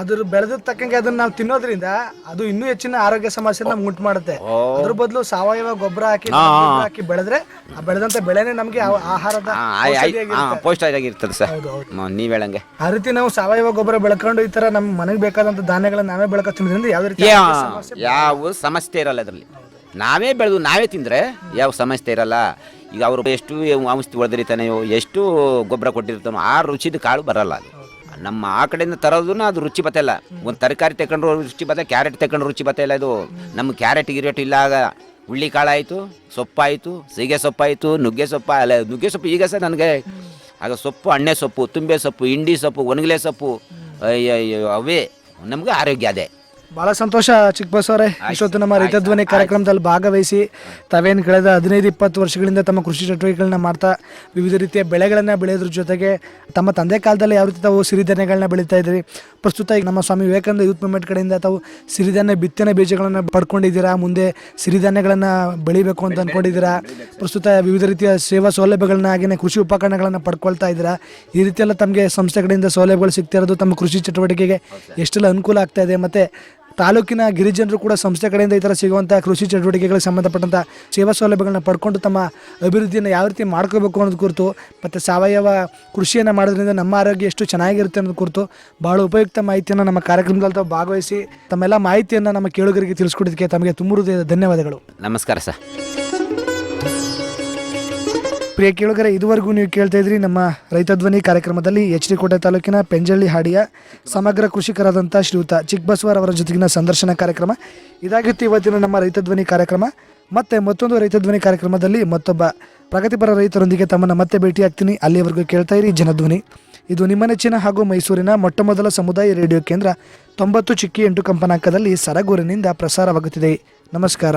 ಅದ್ರ ಬೆಳೆದ ತಕ್ಕಂಗೆ ಅದನ್ನ ನಾವು ತಿನ್ನೋದ್ರಿಂದ ಅದು ಇನ್ನೂ ಹೆಚ್ಚಿನ ಆರೋಗ್ಯ ಸಮಸ್ಯೆ ನಮ್ಗೆ ಉಂಟು ಮಾಡುತ್ತೆ. ಅದ್ರ ಬದಲು ಸಾವಯವ ಗೊಬ್ಬರ ಹಾಕಿ ಹಾಕಿ ಬೆಳೆದ್ರೆ ಆ ಬೆಳೆದಂತ ಬೆಳೆನೇ ನಮಗೆ ಆಹಾರದ ಪೋಸ್ಟ್ ಆಗಿರ್ತದೆ ಸರ್. ನೀವು ಹೇಳಂಗೆ. ಆ ರೀತಿ ನಾವು ಸಾವಯವ ಗೊಬ್ಬರ ಬೆಳ್ಕೊಂಡು ಈ ತರ ನಮ್ ಮನೆಗೆ ಬೇಕಾದಂತ ಧಾನ್ಯಗಳನ್ನ ನಾವೇ ಬೆಳಕ ತಿನ್ನೋದ್ರಿಂದ ಯಾವ ರೀತಿ ಸಮಸ್ಯೆ ಯಾವ ಸಮಸ್ಯೆ ಇರಲ್ಲ ಅದರಲ್ಲಿ. ನಾವೇ ಬೆಳೆದು ನಾವೇ ತಿಂದ್ರೆ ಯಾವ ಸಮಸ್ಯೆ ಇರಲ್ಲ. ಈಗ ಅವರು ಎಷ್ಟು ಔಷಧಿ ಹೊಡೆದಿರ್ತಾನೆಯೋ ಎಷ್ಟು ಗೊಬ್ಬರ ಕೊಟ್ಟಿರ್ತಾನೋ ಆ ರುಚಿದ ಕಾಳು ಬರಲ್ಲ ಅದು. ನಮ್ಮ ಆ ಕಡೆಯಿಂದ ತರೋದನ್ನ ಅದು ರುಚಿ ಬತ್ತಲ್ಲ ಒಂದು ತರಕಾರಿ ತಗೊಂಡ್ರು ರುಚಿ ಬತ್ತೆ ಕ್ಯಾರೆಟ್ ತಗೊಂಡ್ರು ರುಚಿ ಬತ್ತಲ್ಲ ಇದು. ನಮ್ಮ ಕ್ಯಾರೆಟ್ ಗಿರೆಟ್ ಇಲ್ಲ ಆಗ ಹುಳ್ಳಿ ಕಾಳಾಯಿತು ಸೊಪ್ಪಾಯಿತು ಸೀಗೆ ಸೊಪ್ಪಾಯಿತು ನುಗ್ಗೆ ಸೊಪ್ಪ ಅಲ್ಲ ನುಗ್ಗೆ ಸೊಪ್ಪು ಈಗ ಸಹ ನನಗೆ ಆಗ ಸೊಪ್ಪು ಅಣ್ಣೆ ಸೊಪ್ಪು ತುಂಬೆ ಸೊಪ್ಪು ಇಂಡಿ ಸೊಪ್ಪು ಒಣಗಲೆ ಸೊಪ್ಪು ಅವೇ ನಮಗೆ ಆರೋಗ್ಯ ಅದೇ. ಬಹಳ ಸಂತೋಷ ಚಿಕ್ಕಬಸವರೇ ಇಷ್ಟೊತ್ತು ನಮ್ಮ ರೈತ ಧ್ವನಿ ಕಾರ್ಯಕ್ರಮದಲ್ಲಿ ಭಾಗವಹಿಸಿ ತಾವೇನು ಕಳೆದ ಹದಿನೈದು ಇಪ್ಪತ್ತು ವರ್ಷಗಳಿಂದ ತಮ್ಮ ಕೃಷಿ ಚಟುವಟಿಕೆಗಳನ್ನ ಮಾಡ್ತಾ ವಿವಿಧ ರೀತಿಯ ಬೆಳೆಗಳನ್ನ ಬೆಳೆಯೋದ್ರ ಜೊತೆಗೆ ತಮ್ಮ ತಂದೆ ಕಾಲದಲ್ಲಿ ಯಾವ ರೀತಿ ತಾವು ಸಿರಿಧಾನ್ಯಗಳನ್ನ ಬೆಳೀತಾ ಇದ್ರಿ? ಪ್ರಸ್ತುತ ಈಗ ನಮ್ಮ ಸ್ವಾಮಿ ವಿವೇಕಾನಂದ ಯೂತ್ ಮೂವ್ಮೆಂಟ್ ಕಡೆಯಿಂದ ತಾವು ಸಿರಿಧಾನ್ಯ ಬಿತ್ತನೆ ಬೀಜಗಳನ್ನು ಪಡ್ಕೊಂಡಿದ್ದೀರಾ? ಮುಂದೆ ಸಿರಿಧಾನ್ಯಗಳನ್ನ ಬೆಳಿಬೇಕು ಅಂತ ಅನ್ಕೊಂಡಿದ್ದೀರಾ? ಪ್ರಸ್ತುತ ವಿವಿಧ ರೀತಿಯ ಸೇವಾ ಸೌಲಭ್ಯಗಳನ್ನ ಹಾಗೆಯೇ ಕೃಷಿ ಉಪಕರಣಗಳನ್ನ ಪಡ್ಕೊಳ್ತಾ ಇದ್ದೀರಾ? ಈ ರೀತಿಯೆಲ್ಲ ತಮಗೆ ಸಂಸ್ಥೆ ಕಡೆಯಿಂದ ಸೌಲಭ್ಯಗಳು ಸಿಗ್ತಾ ಇರೋದು ತಮ್ಮ ಕೃಷಿ ಚಟುವಟಿಕೆಗೆ ಎಷ್ಟೆಲ್ಲ ಅನುಕೂಲ ಆಗ್ತಾ ಇದೆ? ಮತ್ತು ತಾಲೂಕಿನ ಗಿರಿಜನರು ಕೂಡ ಸಂಸ್ಥೆ ಕಡೆಯಿಂದ ಈ ಥರ ಸಿಗುವಂಥ ಕೃಷಿ ಚಟುವಟಿಕೆಗಳಿಗೆ ಸಂಬಂಧಪಟ್ಟಂಥ ಸೇವಾ ಸೌಲಭ್ಯಗಳನ್ನ ಪಡ್ಕೊಂಡು ತಮ್ಮ ಅಭಿವೃದ್ಧಿಯನ್ನು ಯಾವ ರೀತಿ ಮಾಡ್ಕೋಬೇಕು ಅನ್ನೋದು ಕುರಿತು, ಮತ್ತು ಸಾವಯವ ಕೃಷಿಯನ್ನು ಮಾಡೋದ್ರಿಂದ ನಮ್ಮ ಆರೋಗ್ಯ ಎಷ್ಟು ಚೆನ್ನಾಗಿರುತ್ತೆ ಅನ್ನೋದು ಕುರಿತು ಭಾಳ ಉಪಯುಕ್ತ ಮಾಹಿತಿಯನ್ನು ನಮ್ಮ ಕಾರ್ಯಕ್ರಮದಲ್ಲಿ ತಾವು ಭಾಗವಹಿಸಿ ತಮ್ಮೆಲ್ಲ ಮಾಹಿತಿಯನ್ನು ನಮ್ಮ ಕೇಳುಗರಿಗೆ ತಿಳಿಸ್ಕೊಡೋದಕ್ಕೆ ತಮಗೆ ತುಂಬ ಧನ್ಯವಾದಗಳು. ನಮಸ್ಕಾರ ಸರ್. ಪ್ರಿಯ ಕೇಳುಗರೆ, ಇದುವರೆಗೂ ನೀವು ಕೇಳ್ತಾ ಇದ್ರಿ ನಮ್ಮ ರೈತ ಧ್ವನಿ ಕಾರ್ಯಕ್ರಮದಲ್ಲಿ ಎಚ್ ಡಿ ಕೋಟೆ ತಾಲೂಕಿನ ಪೆಂಜಳ್ಳಿ ಹಾಡಿಯ ಸಮಗ್ರ ಕೃಷಿಕರಾದಂಥ ಶ್ರೀಯುತ ಚಿಕ್ಕಬಸವರವರ ಜೊತೆಗಿನ ಸಂದರ್ಶನ ಕಾರ್ಯಕ್ರಮ. ಇದಾಗಿತ್ತು ಇವತ್ತಿನ ನಮ್ಮ ರೈತ ಧ್ವನಿ ಕಾರ್ಯಕ್ರಮ. ಮತ್ತೆ ಮತ್ತೊಂದು ರೈತ ಧ್ವನಿ ಕಾರ್ಯಕ್ರಮದಲ್ಲಿ ಮತ್ತೊಬ್ಬ ಪ್ರಗತಿಪರ ರೈತರೊಂದಿಗೆ ತಮ್ಮನ್ನು ಮತ್ತೆ ಭೇಟಿಯಾಗ್ತೀನಿ ಅಲ್ಲಿಯವರೆಗೂ ಕೇಳ್ತಾ ಇರಿ ಜನಧ್ವನಿ. ಇದು ನಿಮ್ಮ ನೆಚ್ಚಿನ ಹಾಗೂ ಮೈಸೂರಿನ ಮೊಟ್ಟ ಮೊದಲ ಸಮುದಾಯ ರೇಡಿಯೋ ಕೇಂದ್ರ ತೊಂಬತ್ತು ಚಿಕ್ಕಿ ಎಂಟು ಕಂಪನಾಂಕದಲ್ಲಿ ಸರಗೂರಿನಿಂದ ಪ್ರಸಾರವಾಗುತ್ತಿದೆ. ನಮಸ್ಕಾರ.